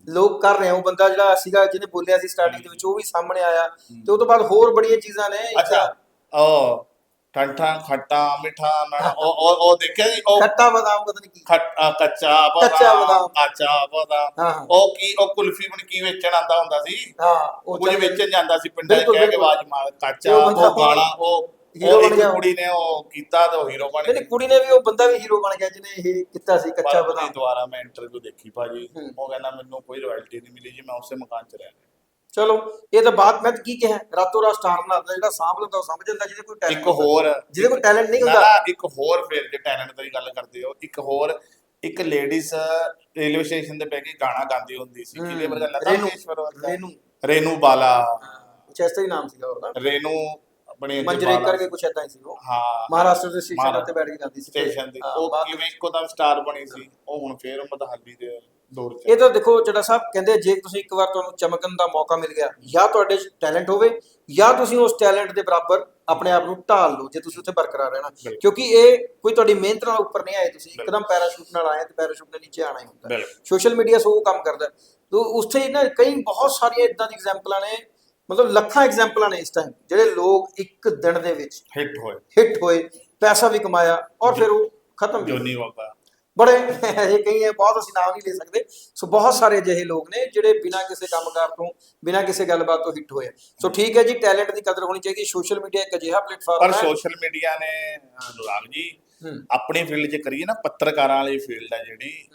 ਲੋਕ ਕਰ ਰਹੇ ਆ। ਉਹ ਬੰਦਾ ਜਿਹੜਾ ਸੀਗਾ ਜਿਹਨੇ ਬੋਲਿਆ ਸੀ ਸਟਾਰਟਿੰਗ ਦੇ ਵਿੱਚ ਉਹ ਵੀ ਸਾਹਮਣੇ ਆਇਆ। ਤੇ ਉਹ ਤੋਂ ਬਾਅਦ ਹੋਰ ਬੜੀਆਂ ਚੀਜ਼ਾਂ ਨੇ। ਅੱਛਾ। ਉਹ ਠੰਠਾ ਖੱਟਾ ਮਿੱਠਾ ਨਾ ਉਹ ਉਹ ਉਹ ਦੇਖਿਆ ਜੀ? ਉਹ ਖੱਟਾ ਬਦਾਮ ਪਤਾ ਨਹੀਂ ਕੀ। ਖੱਟ ਕੱਚਾ ਬਦਾਮ ਕੱਚਾ ਬਦਾਮ। ਕੱਚਾ ਬਦਾਮ। ਉਹ ਕੀ ਉਹ ਕੁਲਫੀ ਬਣ ਕੀ ਵੇਚਣ ਆਂਦਾ ਹੁੰਦਾ ਸੀ? ਹਾਂ ਉਹ ਕੁਝ ਵੇਚਣ ਜਾਂਦਾ ਸੀ ਪਿੰਡਾਂ ਬਿਲਕੁਲ, ਕਹਿ ਕੇ। ਆਵਾਜ਼ ਮਾਰ ਕੱਚਾ ਉਹ ਗਾਣਾ ਉਹ ਹੀਰੋ ਬਣ ਗਿਆ। ਕੁੜੀ ਨੇ ਉਹ ਕੀਤਾ ਤੇ ਉਹ ਹੀਰੋ ਬਣ ਗਈ ਨਹੀਂ, ਕੁੜੀ ਨੇ ਵੀ ਉਹ ਬੰਦਾ ਵੀ ਹੀਰੋ ਬਣ ਗਿਆ ਜਿਹਨੇ ਇਹ ਕੀਤਾ ਸੀ ਕੱਚਾ ਬਦਾਮ। ਦੁਆਰਾ ਮੈਂ ਇੰਟਰਵਿਊ ਦੇਖੀ ਭਾਜੀ। ਉਹ ਕਹਿੰਦਾ ਮੈਨੂੰ ਕੋਈ ਰਾਇਲਟੀ ਨਹੀਂ ਮਿਲੀ ਜੀ ਮੈਂ ਉਸੇ ਮਕਾਨ 'ਚ ਰਹਿ ਰਿਹਾ। ਚਲੋ ਇਹ ਤਾਂ ਬਾਤ ਮੈਂ ਤਾਂ ਕੀ ਕਿਹਾ ਰਾਤੋਂ ਰਾਤ ਸਟਾਰ ਬਣਾਉਂਦਾ ਜਿਹੜਾ ਸਾਂਭ ਲੈਂਦਾ ਉਹ ਸਮਝ ਜਾਂਦਾ ਜਿਹਦੇ ਕੋਈ ਟੈਲੈਂਟ ਇੱਕ ਹੋਰ ਜਿਹਦੇ ਕੋਲ ਟੈਲੈਂਟ ਨਹੀਂ ਹੁੰਦਾ। ਨਾ ਇੱਕ ਹੋਰ ਫਿਰ ਜੇ ਟੈਲੈਂਟ ਦੀ ਗੱਲ ਕਰਦੇ ਹੋ ਇੱਕ ਹੋਰ ਇੱਕ ਲੇਡੀਜ਼ ਰੇਲਵੇ ਸਟੇਸ਼ਨ ਤੇ ਬਹਿ ਕੇ ਗਾਣਾ ਗਾਉਂਦੀ ਹੁੰਦੀ ਸੀ। ਕਿਹਦੇ ਵਰਗਾ ਲਤਾ ਰੇਨੂ। ਮੰਗੇਸ਼ਕਰ ਵਰਗਾ। ਰੇਨੂ। ਰੇਨੂ ਬਾਲਾ। ਚੈਸਟਾ ਹੀ ਨਾਮ ਸੀਗਾ ਉਹਦਾ। ਰੇਨੂ ਬਣੀ ਮੰਜਰੇਕਰ ਕਰਕੇ ਕੁਛ ਏਦਾਂ ਹੀ ਸੀ ਉਹ। ਹਾਂ। ਮਹਾਰਾਸ਼ਟਰ ਦੇ ਸਟੇਸ਼ਨ ਉੱਤੇ ਬੈਠ ਕੇ ਜਾਂਦੀ ਸੀ। ਤੇ, ਸਟੇਸ਼ਨ ਹਾਂ, ਉਹ ਕਿਵੇਂ ਇੱਕੋ ਦਮ ਸਟਾਰ ਬਣੀ ਸੀ ਉਹ ਹੁਣ ਫੇਰ ਮਦਹਾਲੀ ਦੇ ਦੌਰ ਚ। ਇਹ ਤਾਂ ਦੇਖੋ ਜਿਹੜਾ ਸਾਹਿਬ ਕਹਿੰਦੇ ਜੇ ਤੁਸੀਂ ਇੱਕ ਵਾਰ ਤੁਹਾਨੂੰ ਚਮਕਣ ਦਾ ਮੌਕਾ ਮਿਲ ਗਿਆ ਜਾਂ ਤੁਹਾਡੇ 'ਚ ਟੈਲੈਂਟ ਹੋਵੇ ਜਾਂ ਤੁਸੀਂ ਉਸ ਟੈਲੈਂਟ ਦੇ ਬਰਾਬਰ ਆਪਣੇ ਆਪ ਨੂੰ ਢਾਲ ਲਓ ਜੇ ਤੁਸੀਂ ਉੱਥੇ ਬਰਕਰਾਰ ਰਹਿਣਾ। ਕਿਉਂਕਿ ਇਹ ਕੋਈ ਤੁਹਾਡੀ ਮਿਹਨਤ ਨਾਲ ਉੱਪਰ ਨਹੀਂ ਆਏ ਤੁਸੀਂ। ਇੱਕਦਮ ਪੈਰਾਸ਼ੂਟ ਨਾਲ ਆਏ ਤੇ ਪੈਰਾਸ਼ੂਟ ਦੇ ਨੀਚੇ ਆਣਾ ਹੀ ਹੁੰਦਾ। ਸੋਸ਼ਲ ਮੀਡੀਆ ਸੋ ਕੰਮ ਕਰਦਾ। ਤੋ ਉੱਥੇ ਨਾ ਕਈ ਬਹੁਤ ਸਾਰੀਆਂ ਇਦਾਂ ਦੀ ਐਗਜ਼ਾਮਪਲਾਂ ਨੇ ਮਤਲਬ ਲੱਖਾਂ ਐਗਜ਼ਾਮਪਲਾਂ ਨੇ ਇਸ ਟਾਈਮ ਜਿਹੜੇ ਲੋਕ ਇੱਕ ਦਿਨ ਦੇ ਵਿੱਚ ਹਿੱਟ ਹੋਏ। ਹਿੱਟ ਹੋਏ ਪੈਸਾ ਵੀ ਕਮਾਇਆ ਔਰ ਫਿਰ ਉਹ ਖਤਮ ਜੋਨੀ ਬਾਬਾ ਬੜੇ ਅਜੇ ਕਈ ਹੈ ਬਹੁਤ ਅਸੀਂ ਨਾਮ ਨਹੀਂ ਲੈ ਸਕਦੇ। ਸੋ ਬਹੁਤ ਸਾਰੇ ਅਜਿਹੇ ਲੋਕ ਨੇ ਜਿਹੜੇ ਬਿਨਾਂ ਕਿਸੇ ਕੰਮਕਾਰ ਤੋਂ ਬਿਨਾਂ ਕਿਸੇ ਗੱਲਬਾਤ ਤੋਂ ਹਿੱਟ ਹੋਏ। ਸੋ ਠੀਕ ਹੈ ਜੀ ਟੈਲੈਂਟ ਦੀ ਕਦਰ ਹੋਣੀ ਚਾਹੀਦੀ। ਸੋਸ਼ਲ ਮੀਡੀਆ ਇੱਕ ਅਜਿਹਾ ਪਰ ਪਲੇਟਫਾਰਮ ਹੈ। ਸੋਸ਼ਲ ਮੀਡੀਆ ਨੇ ਅਨੁਰਾਗ ਜੀ। ਆਪਣੀ ਫੀਲਡ 'ਚ ਕਰੀਏ ਨਾ ਪੱਤਰਕਾਰਾਂ ਵਾਲੀ ਫੀਲਡ ਹੈ। ਜਿਹੜੀ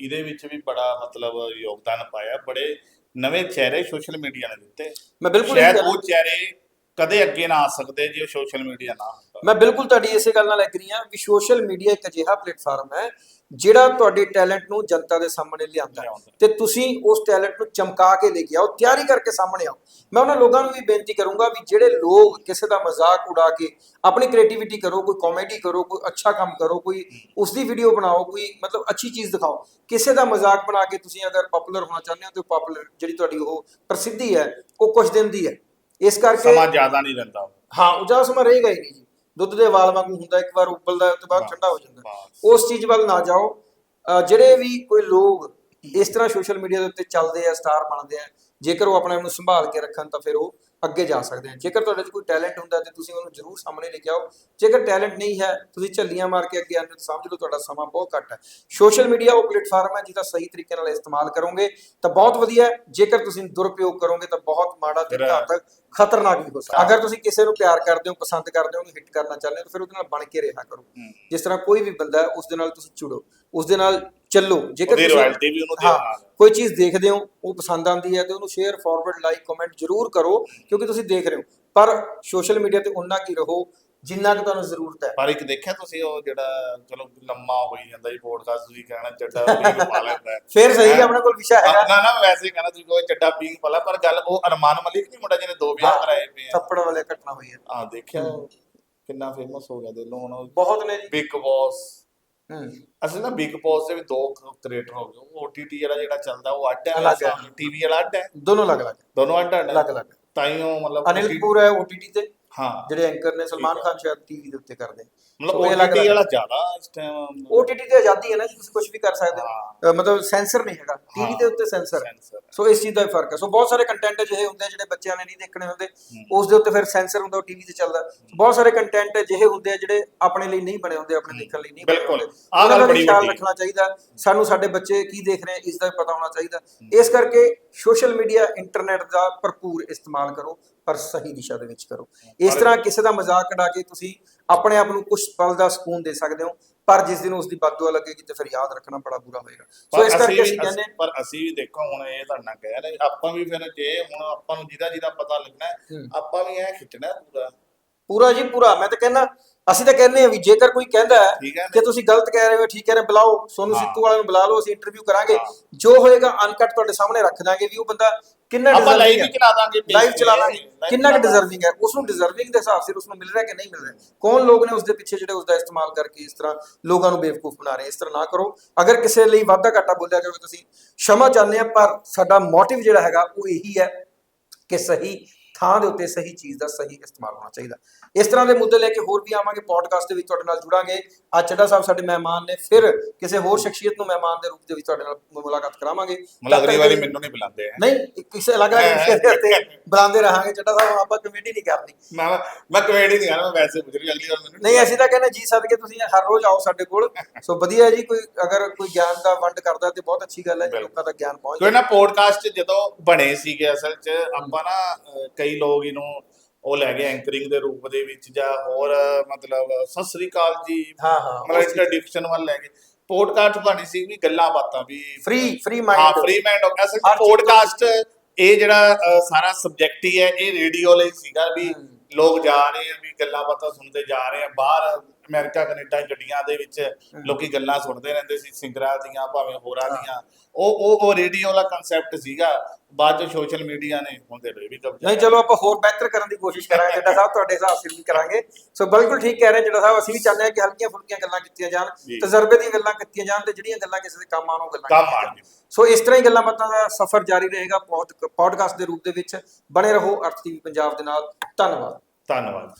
ਇਹਦੇ ਵਿੱਚ ਵੀ ਬੜਾ ਮਤਲਬ ਯੋਗਦਾਨ ਪਾਇਆ। ਬੜੇ ਨਵੇਂ ਚਿਹਰੇ ਸੋਸ਼ਲ ਮੀਡੀਆ ਨੇ ਦਿੱਤੇ। ਮੈਂ ਬਿਲਕੁਲ ਇਹੀ ਸ਼ਾਇਦ ਉਹ ਚਿਹਰੇ ਕਦੇ ਅੱਗੇ ਨਾ ਆ ਸਕਦੇ ਜੇ ਸੋਸ਼ਲ ਮੀਡੀਆ ਨਾ ਹੁੰਦਾ। ਮੈਂ ਬਿਲਕੁਲ ਤੁਹਾਡੀ ਇਸੇ ਗੱਲ ਨਾਲ ਐਗਰੀ ਹਾਂ ਵੀ ਸੋਸ਼ਲ ਮੀਡੀਆ ਇੱਕ ਅਜਿਹਾ ਪਲੇਟਫਾਰਮ ਹੈ ਜਿਹੜਾ ਤੁਹਾਡੇ ਟੈਲੈਂਟ ਨੂੰ ਜਨਤਾ ਦੇ ਸਾਹਮਣੇ ਲਿਆਉਂਦਾ ਹੈ। ਲਿਆਉਂਦਾ। ਤੇ ਤੁਸੀਂ ਉਸ ਟੈਲੈਂਟ ਨੂੰ ਚਮਕਾ ਕੇ ਲੈ ਕੇ ਆਓ ਤਿਆਰੀ ਕਰਕੇ ਸਾਹਮਣੇ ਆਓ। ਮੈਂ ਉਹਨਾਂ ਲੋਕਾਂ ਨੂੰ ਵੀ ਬੇਨਤੀ ਕਰੂੰਗਾ ਵੀ ਜਿਹੜੇ ਲੋਕ ਕਿਸੇ ਦਾ ਮਜ਼ਾਕ ਉਡਾ ਕੇ ਆਪਣੀ ਕ੍ਰੀਏਟੀਵਿਟੀ ਕਰੋ ਕੋਈ ਕਾਮੇਡੀ ਕਰੋ ਕੋਈ ਅੱਛਾ ਕੰਮ ਕਰੋ ਕੋਈ ਉਸ ਦੀ ਵੀਡੀਓ ਬਣਾਓ ਕੋਈ ਮਤਲਬ ਅੱਛੀ ਚੀਜ਼ ਦਿਖਾਓ ਕਿਸੇ ਦਾ ਮਜ਼ਾਕ ਬਣਾ ਕੇ ਤੁਸੀਂ ਅਗਰ ਪਪੂਲਰ ਹੋਣਾ ਚਾਹੁੰਦੇ ਹੋ ਤੇ ਪਾਪੂਲਰ ਜਿਹੜੀ ਤੁਹਾਡੀ ਉਹ ਪ੍ਰਸਿੱਧੀ ਹੈ ਉਹ ਕੁਝ ਦਿਨ ਦੀ ਹੈ। ਇਸ ਕਰਕੇ ਸਮਾਂ ਜ਼ਿਆਦਾ ਨਹੀਂ ਰਹਿੰਦਾ। ਹਾਂ ਜ਼ਿਆਦਾ ਸਮਾਂ ਰਹੇਗਾ ਹੀ ਨਹੀਂ ਜੀ। ਦੁੱਧ ਦੇ ਵਾਲ ਵਾਂਗੂ ਹੁੰਦਾ ਇੱਕ ਵਾਰ ਉਬਲਦਾ ਤੋਂ ਬਾਅਦ ਠੰਡਾ ਹੋ ਜਾਂਦਾ। ਉਸ ਚੀਜ਼ ਵੱਲ ਨਾ ਜਾਓ। ਜਿਹੜੇ ਵੀ ਕੋਈ ਲੋਕ ਇਸ ਤਰ੍ਹਾਂ ਸੋਸ਼ਲ ਮੀਡੀਆ ਦੇ ਉੱਤੇ ਚੱਲਦੇ ਆ ਸਟਾਰ ਬਣਦੇ ਆ ਜੇਕਰ ਉਹ ਆਪਣੇ ਆਪ ਨੂੰ ਸੰਭਾਲ ਕੇ ਰੱਖਣ ਤਾਂ ਫਿਰ ਉਹ ਅੱਗੇ ਜਾ ਸਕਦੇ ਆ। ਜੇਕਰ ਤੁਹਾਡੇ 'ਚ ਕੋਈ ਟੈਲੈਂਟ ਹੁੰਦਾ ਤੇ ਤੁਸੀਂ ਉਹਨੂੰ ਜ਼ਰੂਰ ਸਾਹਮਣੇ ਲੈ ਕੇ ਆਓ। ਜੇਕਰ ਟੈਲੈਂਟ ਨਹੀਂ ਹੈ ਤੁਸੀਂ ਝੱਲੀਆਂ ਮਾਰ ਕੇ ਅੱਗੇ ਆਉਂਦੇ ਸਮਝ ਲਓ ਤੁਹਾਡਾ ਸਮਾਂ ਬਹੁਤ ਘੱਟ ਹੈ। ਸੋਸ਼ਲ ਮੀਡੀਆ ਉਹ ਪਲੇਟਫਾਰਮ ਹੈ ਜਿਹਦਾ ਸਹੀ ਤਰੀਕੇ ਨਾਲ ਇਸਤੇਮਾਲ ਕਰੋਗੇ ਤਾਂ ਬਹੁਤ ਵਧੀਆ ਹੈ। ਜੇਕਰ ਤੁਸੀਂ ਦੁਰਉਪਯੋਗ ਕਰੋਗੇ ਤਾਂ ਬਹੁਤ ਮਾੜਾ ਤੇ ਘਾਤਕ ਖਤਰਨਾਕ ਵੀ ਹੋ ਸਕਦਾ। ਅਗਰ ਤੁਸੀਂ ਕਿਸੇ ਨੂੰ ਪਿਆਰ ਕਰਦੇ ਹੋ ਪਸੰਦ ਕਰਦੇ ਹੋ ਉਹਨੂੰ ਹਿੱਟ ਕਰਨਾ ਚਾਹੁੰਦੇ ਹੋ ਤਾਂ ਫਿਰ ਉਹਦੇ ਨਾਲ ਬਣ ਕੇ ਰਿਹਾ ਕਰੋ। ਜਿਸ ਤਰ੍ਹਾਂ ਕੋਈ ਵੀ ਬੰਦਾ ਉਸ ਦੇ ਨਾਲ ਤੁਸੀਂ ਜੁੜੋ। ਉਸ ਦੇ ਨਾਲ ਚੱਲੋ। ਜੇਕਰ ਉਹਦੀ royalty ਵੀ ਉਹਨੂੰ ਨਾਲ। ਕੋਈ ਚੀਜ਼ ਦੇਖਦੇ ਹੋ ਉਹ ਪਸੰਦ ਆਂਦੀ ਹੈ ਤੇ ਉਹਨੂੰ ਸ਼ੇਅਰ ਫਾਰਵਰਡ ਲਾਈਕ ਕਮੈਂਟ ਜ਼ਰੂਰ ਕਰੋ ਕਿਉਂਕਿ ਤੁਸੀਂ ਦੇਖ ਰਹੇ ਹੋ। ਪਰ ਸੋਸ਼ਲ ਮੀਡੀਆ ਤੇ ਉਨਾ ਕੀ ਰਹੋ ਜਿੰਨਾ ਕਿ ਤੁਹਾਨੂੰ ਜ਼ਰੂਰਤ ਹੈ। ਪਰ ਇੱਕ ਦੇਖਿਆ ਤੁਸੀਂ ਉਹ ਜਿਹੜਾ ਚਲੋ ਲੰਮਾ ਹੋਈ ਜਾਂਦਾ ਜੀ ਪੋਡਕਾਸਟ ਤੁਸੀਂ ਕਹਿਣਾ ਚੱਡਾ ਪੀਂਗ ਪਾ ਲੈਂਦਾ ਹੈ। ਫਿਰ ਸਹੀ ਹੈ? ਹੈਂ? ਆਪਣੇ ਕੋਲ ਵਿਸ਼ਾ ਹੈਗਾ? ਨਾ ਨਾ ਵੈਸੇ ਹੀ ਕਹਿਣਾ ਤੁਸੀਂ ਕੋਈ ਚੱਡਾ ਪੀਂਗ ਪਾ ਲੈ ਪਰ ਗੱਲ ਉਹ ਅਰਮਾਨ ਮਲਿਕ ਨਹੀਂ ਮੁੰਡਾ ਜਿਹਨੇ ਦੋ ਵਿਆਹ ਕਰਾਏ ਪਏ ਆ। ਥੱਪੜ ਵਾਲੇ ਘਟਨਾ ਹੋਈ ਹੈ। ਆ ਦੇਖਿਆ ਉਹ ਕਿੰਨਾ ਫੇਮਸ ਹੋ ਗਿਆ ਦੇ ਲੋ ਹੁਣ। ਬਹੁਤ ਨੇ ਜੀ। ਬਿਗ ਬੌਸ ਹੂੰ। ਅਸਲ ਨਾ ਬਿਗ ਬੌਸ ਦੇ ਵੀ ਦੋ ਕ੍ਰੀਏਟਰ ਹੋ ਗਏ ਉਹ OTT ਵਾਲਾ ਜਿਹੜਾ ਚੱਲਦਾ ਉਹ ਅੱਡ ਹੈ ਹੈ। ਟੀਵੀ ਵਾਲਾ ਅੱਡ ਹੈ। ਦੋਨੋਂ ਅਲੱਗ ਅਲੱਗ ਦੋਨੋਂ ਅੱਡ ਅੱਡ ਅਲੱਗ ਅਲੱਗ ਤਾਈਓ ਮਤਲਬ ਅਨਿਲ ਕਪੂਰ ਹੈ OTT ਤੇ। ਹਾਂ। ਜਿਹੜੇ ਐਂਕਰ ਨੇ ਸਲਮਾਨ। ਖਾਨ ਸ਼ਾਇਦ ਟੀਵੀ ਦੇ ਉੱਤੇ ਕਰਦੇ। ਮਤਲਬ ਅਲੱਗ ਵਾਲਾ ਜ਼ਿਆਦਾ ਇਸ ਟਾਈਮ OTT ਤੇ ਆਜ਼ਾਦੀ ਹੈ ਨਾ ਜੀ ਤੁਸੀਂ ਕੁਝ ਵੀ ਕਰ ਸਕਦੇ ਹੋ। ਮਤਲਬ ਸੈਂਸਰ ਨਹੀਂ ਹੈਗਾ। ਟੀਵੀ। ਦੇ ਉੱਤੇ ਸੈਂਸਰ। ਸੋ ਇਸ ਚੀਜ਼ ਦਾ ਫ਼ਰਕ ਹੈ। ਸੋ ਬਹੁਤ ਸਾਰੇ ਕੰਟੈਂਟ ਜਿਹੇ ਹੁੰਦੇ ਜਿਹੜੇ ਬੱਚਿਆਂ ਨੇ ਨਹੀਂ ਦੇਖਣੇ ਹੁੰਦੇ। ਉਸ ਦੇ ਉੱਤੇ ਫਿਰ ਸੈਂਸਰ ਹੁੰਦਾ ਉਹ ਟੀਵੀ ਤੇ ਚੱਲਦਾ। ਬਹੁਤ ਸਾਰੇ ਕੰਟੈਂਟ ਜਿਹੇ ਹੁੰਦੇ ਆ ਜਿਹੜੇ ਆਪਣੇ ਲਈ ਨਹੀਂ ਬਣੇ ਹੁੰਦੇ ਆਪਣੇ ਦੇਖਣ ਲਈ ਨਹੀਂ ਬਿਲਕੁਲ। ਆਹ ਗੱਲ ਬੜੀ ਖਿਆਲ ਵੱਡੀ। ਰੱਖਣਾ ਚਾਹੀਦਾ। ਸਾਨੂੰ ਸਾਡੇ ਬੱਚੇ ਕੀ ਦੇਖ ਰਹੇ ਇਸ ਦਾ ਪਤਾ ਹੋਣਾ ਚਾਹੀਦਾ। ਇਸ ਕਰਕੇ ਸੋਸ਼ਲ ਮੀਡੀਆ ਇੰਟਰਨੈਟ ਦਾ ਭਰਪੂਰ ਇਸਤੇਮਾਲ ਕਰੋ। ਪਰ ਸਹੀ ਦਿਸ਼ਾ ਦੇ ਵਿੱਚ ਕਰੋ ਇਸ ਤਰ੍ਹਾਂ ਕਿਸੇ ਦਾ ਮਜ਼ਾਕ ਉਡਾ ਕੇ ਤੁਸੀਂ ਆਪਣੇ ਆਪ ਨੂੰ ਕੁਝ ਪਲ ਦਾ ਸਕੂਨ ਦੇ ਸਕਦੇ ਹੋ ਪਰ ਜਿਸ ਦਿਨ ਉਸ ਦੀ ਬਦਦੁਆ ਲੱਗੇਗੀ ਤੇ ਫਿਰ ਯਾਦ ਰੱਖਣਾ ਬੜਾ ਬੁਰਾ ਹੋਏਗਾ ਸੋ ਇਸ ਕਰਕੇ ਅਸੀਂ ਕਹਿੰਦੇ ਪਰ ਅਸੀਂ ਵੀ ਦੇਖੋ ਹੁਣ ਇਹ ਤੁਹਾਡਾ ਕਹਿ ਰਹੇ ਆਪਾਂ ਵੀ ਫਿਰ ਜੇ ਹੁਣ ਆਪਾਂ ਨੂੰ ਜਿਹਦਾ ਜਿਹਦਾ ਪਤਾ ਲੱਗਣਾ। ਆਪਾਂ ਵੀ ਇਹ ਖਿੱਚਣਾ ਪੂਰਾ ਪੂਰਾ ਜੀ ਪੂਰਾ ਮੈਂ ਤਾਂ ਕਹਿੰਦਾ ਅਸੀਂ ਤਾਂ ਕਹਿੰਦੇ ਆ ਵੀ ਜੇਕਰ ਕੋਈ ਕਹਿੰਦਾ? ਕਿ ਤੁਸੀਂ ਗਲਤ ਕਹਿ ਰਹੇ ਹੋ ਠੀਕ ਹੈ ਨਾ ਬੁਲਾਓ ਸੋਨੂੰ। ਸਿੱਤੂ ਵਾਲਿਆਂ ਨੂੰ ਬੁਲਾ ਲਓ ਅਸੀਂ ਇੰਟਰਵਿਊ ਕਰਾਂਗੇ। ਜੋ ਹੋਏਗਾ ਅਨਕਟ ਤੁਹਾਡੇ ਸਾਹਮਣੇ ਰੱਖ ਦਾਂਗੇ ਵੀ ਉਹ ਬੰਦਾ ਕਿੰਨਾ ਆਪਾਂ ਲਾਈਵ ਵੀ ਹੈ? ਚਲਾ ਦਾਂਗੇ ਲਾਈਵ ਚਲਾ ਦਾਂਗੇ। ਕਿੰਨਾ ਕੁ। ਡਿਜ਼ਰਵਿੰਗ ਹੈ? ਉਸ ਨੂੰ ਡਿਜ਼ਰਵਿੰਗ ਦੇ ਹਿਸਾਬ ਸਿਰ ਉਸ ਨੂੰ ਮਿਲ ਰਿਹਾ ਕਿ ਨਹੀਂ ਮਿਲ ਰਿਹਾ? ਕੌਣ ਲੋਕ ਨੇ ਉਸ ਦੇ ਪਿੱਛੇ ਜਿਹੜੇ ਉਸ ਦਾ ਇਸਤੇਮਾਲ ਕਰਕੇ ਇਸ ਤਰ੍ਹਾਂ ਲੋਕਾਂ ਨੂੰ ਬੇਵਕੂਫ ਬਣਾ ਰਹੇ? ਇਸ ਤਰ੍ਹਾਂ ਨਾ ਕਰੋ। ਅਗਰ ਕਿਸੇ ਲਈ ਵਾਧਾ ਘਾਟਾ ਬੋਲਿਆ ਜਾਵੇ ਤੁਸੀਂ ਸ਼ਮਾ ਚਾਹੁੰਦੇ ਆ ਪਰ ਸਾਡਾ ਮੋਟਿਵ ਜਿਹੜਾ ਹੈਗਾ ਉਹ ਇਹੀ ਹੈ ਕਿ ਸਹੀ ਥਾਂ ਦੇ ਉੱਤੇ ਸਹੀ ਚੀਜ਼ ਦਾ ਸਹੀ ਇਸਤੇਮਾਲ ਹੋਣਾ ਚਾਹੀਦਾ। ਇਸ ਤਰ੍ਹਾਂ ਦੇ ਮੁੱਦੇ ਲੈ ਕੇ ਹੋਰ ਵੀ ਆਵਾਂਗੇ ਪੋਡਕਾਸਟ ਦੇ ਵਿੱਚ ਤੁਹਾਡੇ ਨਾਲ ਜੁੜਾਂਗੇ। ਅੱਜ ਚੱਡਾ ਸਾਹਿਬ ਸਾਡੇ ਮਹਿਮਾਨ ਨੇ ਫਿਰ ਕਿਸੇ ਹੋਰ ਸ਼ਖਸੀਅਤ ਨੂੰ ਮਹਿਮਾਨ ਦੇ ਰੂਪ ਦੇ ਵਿੱਚ ਤੁਹਾਡੇ ਨਾਲ ਮੁਲਾਕਾਤ ਕਰਾਵਾਂਗੇ। ਅਗਲੀ ਵਾਰੀ ਮੈਨੂੰ ਨਹੀਂ ਬੁਲਾਉਂਦੇ। ਹੈ ਨਹੀਂ ਕਿਸੇ ਅਲੱਗ ਅਲੱਗ ਦੇ ਉੱਤੇ ਬੁਲਾਉਂਦੇ ਰਹਾਂਗੇ। ਚੱਡਾ ਸਾਹਿਬ ਆਪਾਂ ਕਮੇਟੀ ਨਹੀਂ ਕਰਨੀ। ਮੈਂ ਮੈਂ ਕਮੇਡੀ ਨਹੀਂ ਕਰਨਾ ਮੈਂ ਵੈਸੇ ਪੁੱਛ ਰਹੀ ਅਗਲੀ ਵਾਰ ਮੈਨੂੰ ਨਹੀਂ ਅਸੀਂ ਤਾਂ ਕਹਿੰਦੇ ਜੀ ਸਦਕੇ ਤੁਸੀਂ ਹਰ ਰੋਜ਼ ਆਓ ਸਾਡੇ ਕੋਲ। ਸੋ ਵਧੀਆ ਜੀ ਕੋਈ ਅਗਰ ਕੋਈ ਗਿਆਨ ਦਾ ਵੰਡ ਕਰਦਾ ਤੇ ਬਹੁਤ ਅੱਛੀ ਗੱਲ ਹੈ ਜੀ ਲੋਕਾਂ ਤੱਕ ਗਿਆਨ ਪਹੁੰਚ ਕੋਈ ਨਾ ਪੋਡਕਾਸਟ ਜਦੋਂ ਬਣੇ ਸੀਗੇ ਅਸਲ 'ਚ ਆਪਾਂ ਨਾ ਕਈ ਲੋਕ ਇਹਨੂੰ ਉਹ ਲੈ ਗਏ ਐਂਕਰਿੰਗ ਦੇ ਰੂਪ ਦੇ ਵਿੱਚ ਜਾਂ ਹੋਰ ਮਤਲਬ ਸਤਿ ਸ੍ਰੀ ਅਕਾਲ ਜੀ। ਹਾਂ, ਹਾਂ, ਮਤਲਬ ਇੰਟਰਡਿਕਸ਼ਨ ਵੱਲ ਲੈ ਗਏ। ਪੋਡਕਾਸਟ ਬਣੀ ਸੀ ਵੀ ਗੱਲਾਂ ਬਾਤਾਂ ਵੀ। ਫ੍ਰੀ ਫ੍ਰੀ ਹਾਂ ਮਾਈਂਡ ਫ੍ਰੀ ਮਾਈਂਡ ਅਸਲ ਪੋਡਕਾਸਟ ਇਹ ਜਿਹੜਾ ਸਾਰਾ ਸਬਜੈਕਟ ਹੀ ਹੈ ਇਹ ਰੇਡੀਓ ਲਈ ਸੀਗਾ ਵੀ ਲੋਕ ਜਾ ਰਹੇ ਆ ਵੀ ਗੱਲਾਂ ਬਾਤਾਂ ਸੁਣਦੇ ਜਾ ਰਹੇ ਆ ਬਾਹਰ ਅਮਰੀਕਾ ਕੈਨੇਡਾ ਗੱਡੀਆਂ ਦੇ ਵਿੱਚ ਲੋਕੀ ਗੱਲਾਂ ਸੁਣਦੇ ਰਹਿੰਦੇ ਸੀ ਸਿੰਗਰਾਂ ਦੀਆਂ ਭਾਵੇਂ ਹੋਰਾਂ ਦੀਆਂ। ਉਹ ਉਹ ਉਹ ਰੇਡੀਓ ਦਾ ਕਨਸੈਪਟ ਸੀਗਾ ਬਾਅਦ ਚ ਸੋਸ਼ਲ ਮੀਡੀਆ ਨੇ ਹੁੰਦੇ ਰਹੇ ਵੀ ਕਬਜ਼ਾ ਨਹੀਂ ਚਲੋ ਆਪਾਂ ਹੋਰ ਬਿਹਤਰ ਕਰਨ ਦੀ ਕੋਸ਼ਿਸ਼ ਕਰਾਂਗੇ ਜਿਹੜਾ ਸਾਹਿਬ ਤੁਹਾਡੇ ਹਿਸਾਬ ਸਿਰ ਵੀ ਕਰਾਂਗੇ। ਸੋ ਬਿਲਕੁਲ ਠੀਕ ਕਹਿ ਰਹੇ ਜਿਹੜਾ ਸਾਹਿਬ ਅਸੀਂ ਵੀ ਚਾਹੁੰਦੇ ਹਾਂ ਕਿ ਹਲਕੀਆਂ ਫੁਲਕੀਆਂ ਗੱਲਾਂ ਕੀਤੀਆਂ ਜਾਣ। ਤਜਰਬੇ ਦੀਆਂ ਗੱਲਾਂ ਕੀਤੀਆਂ ਜਾਣ ਤੇ ਜਿਹੜੀਆਂ ਗੱਲਾਂ ਕਿਸੇ ਦੇ ਕੰਮ ਆਉਣ ਉਹ ਗੱਲਾਂ ਕੰਮ ਆਉਣ। ਸੋ ਇਸ ਤਰ੍ਹਾਂ ਹੀ ਗੱਲਾਂ ਬਾਤਾਂ ਦਾ ਸਫ਼ਰ ਜਾਰੀ ਰਹੇਗਾ ਪੌਡਕਾਸਟ ਦੇ ਰੂਪ ਦੇ ਵਿੱਚ। ਬਣੇ ਰਹੋ ਅਰਥ ਟੀਵੀ ਪੰਜਾਬ ਦੇ ਨਾਲ। ਧੰਨਵਾਦ। ਧੰਨਵਾਦ।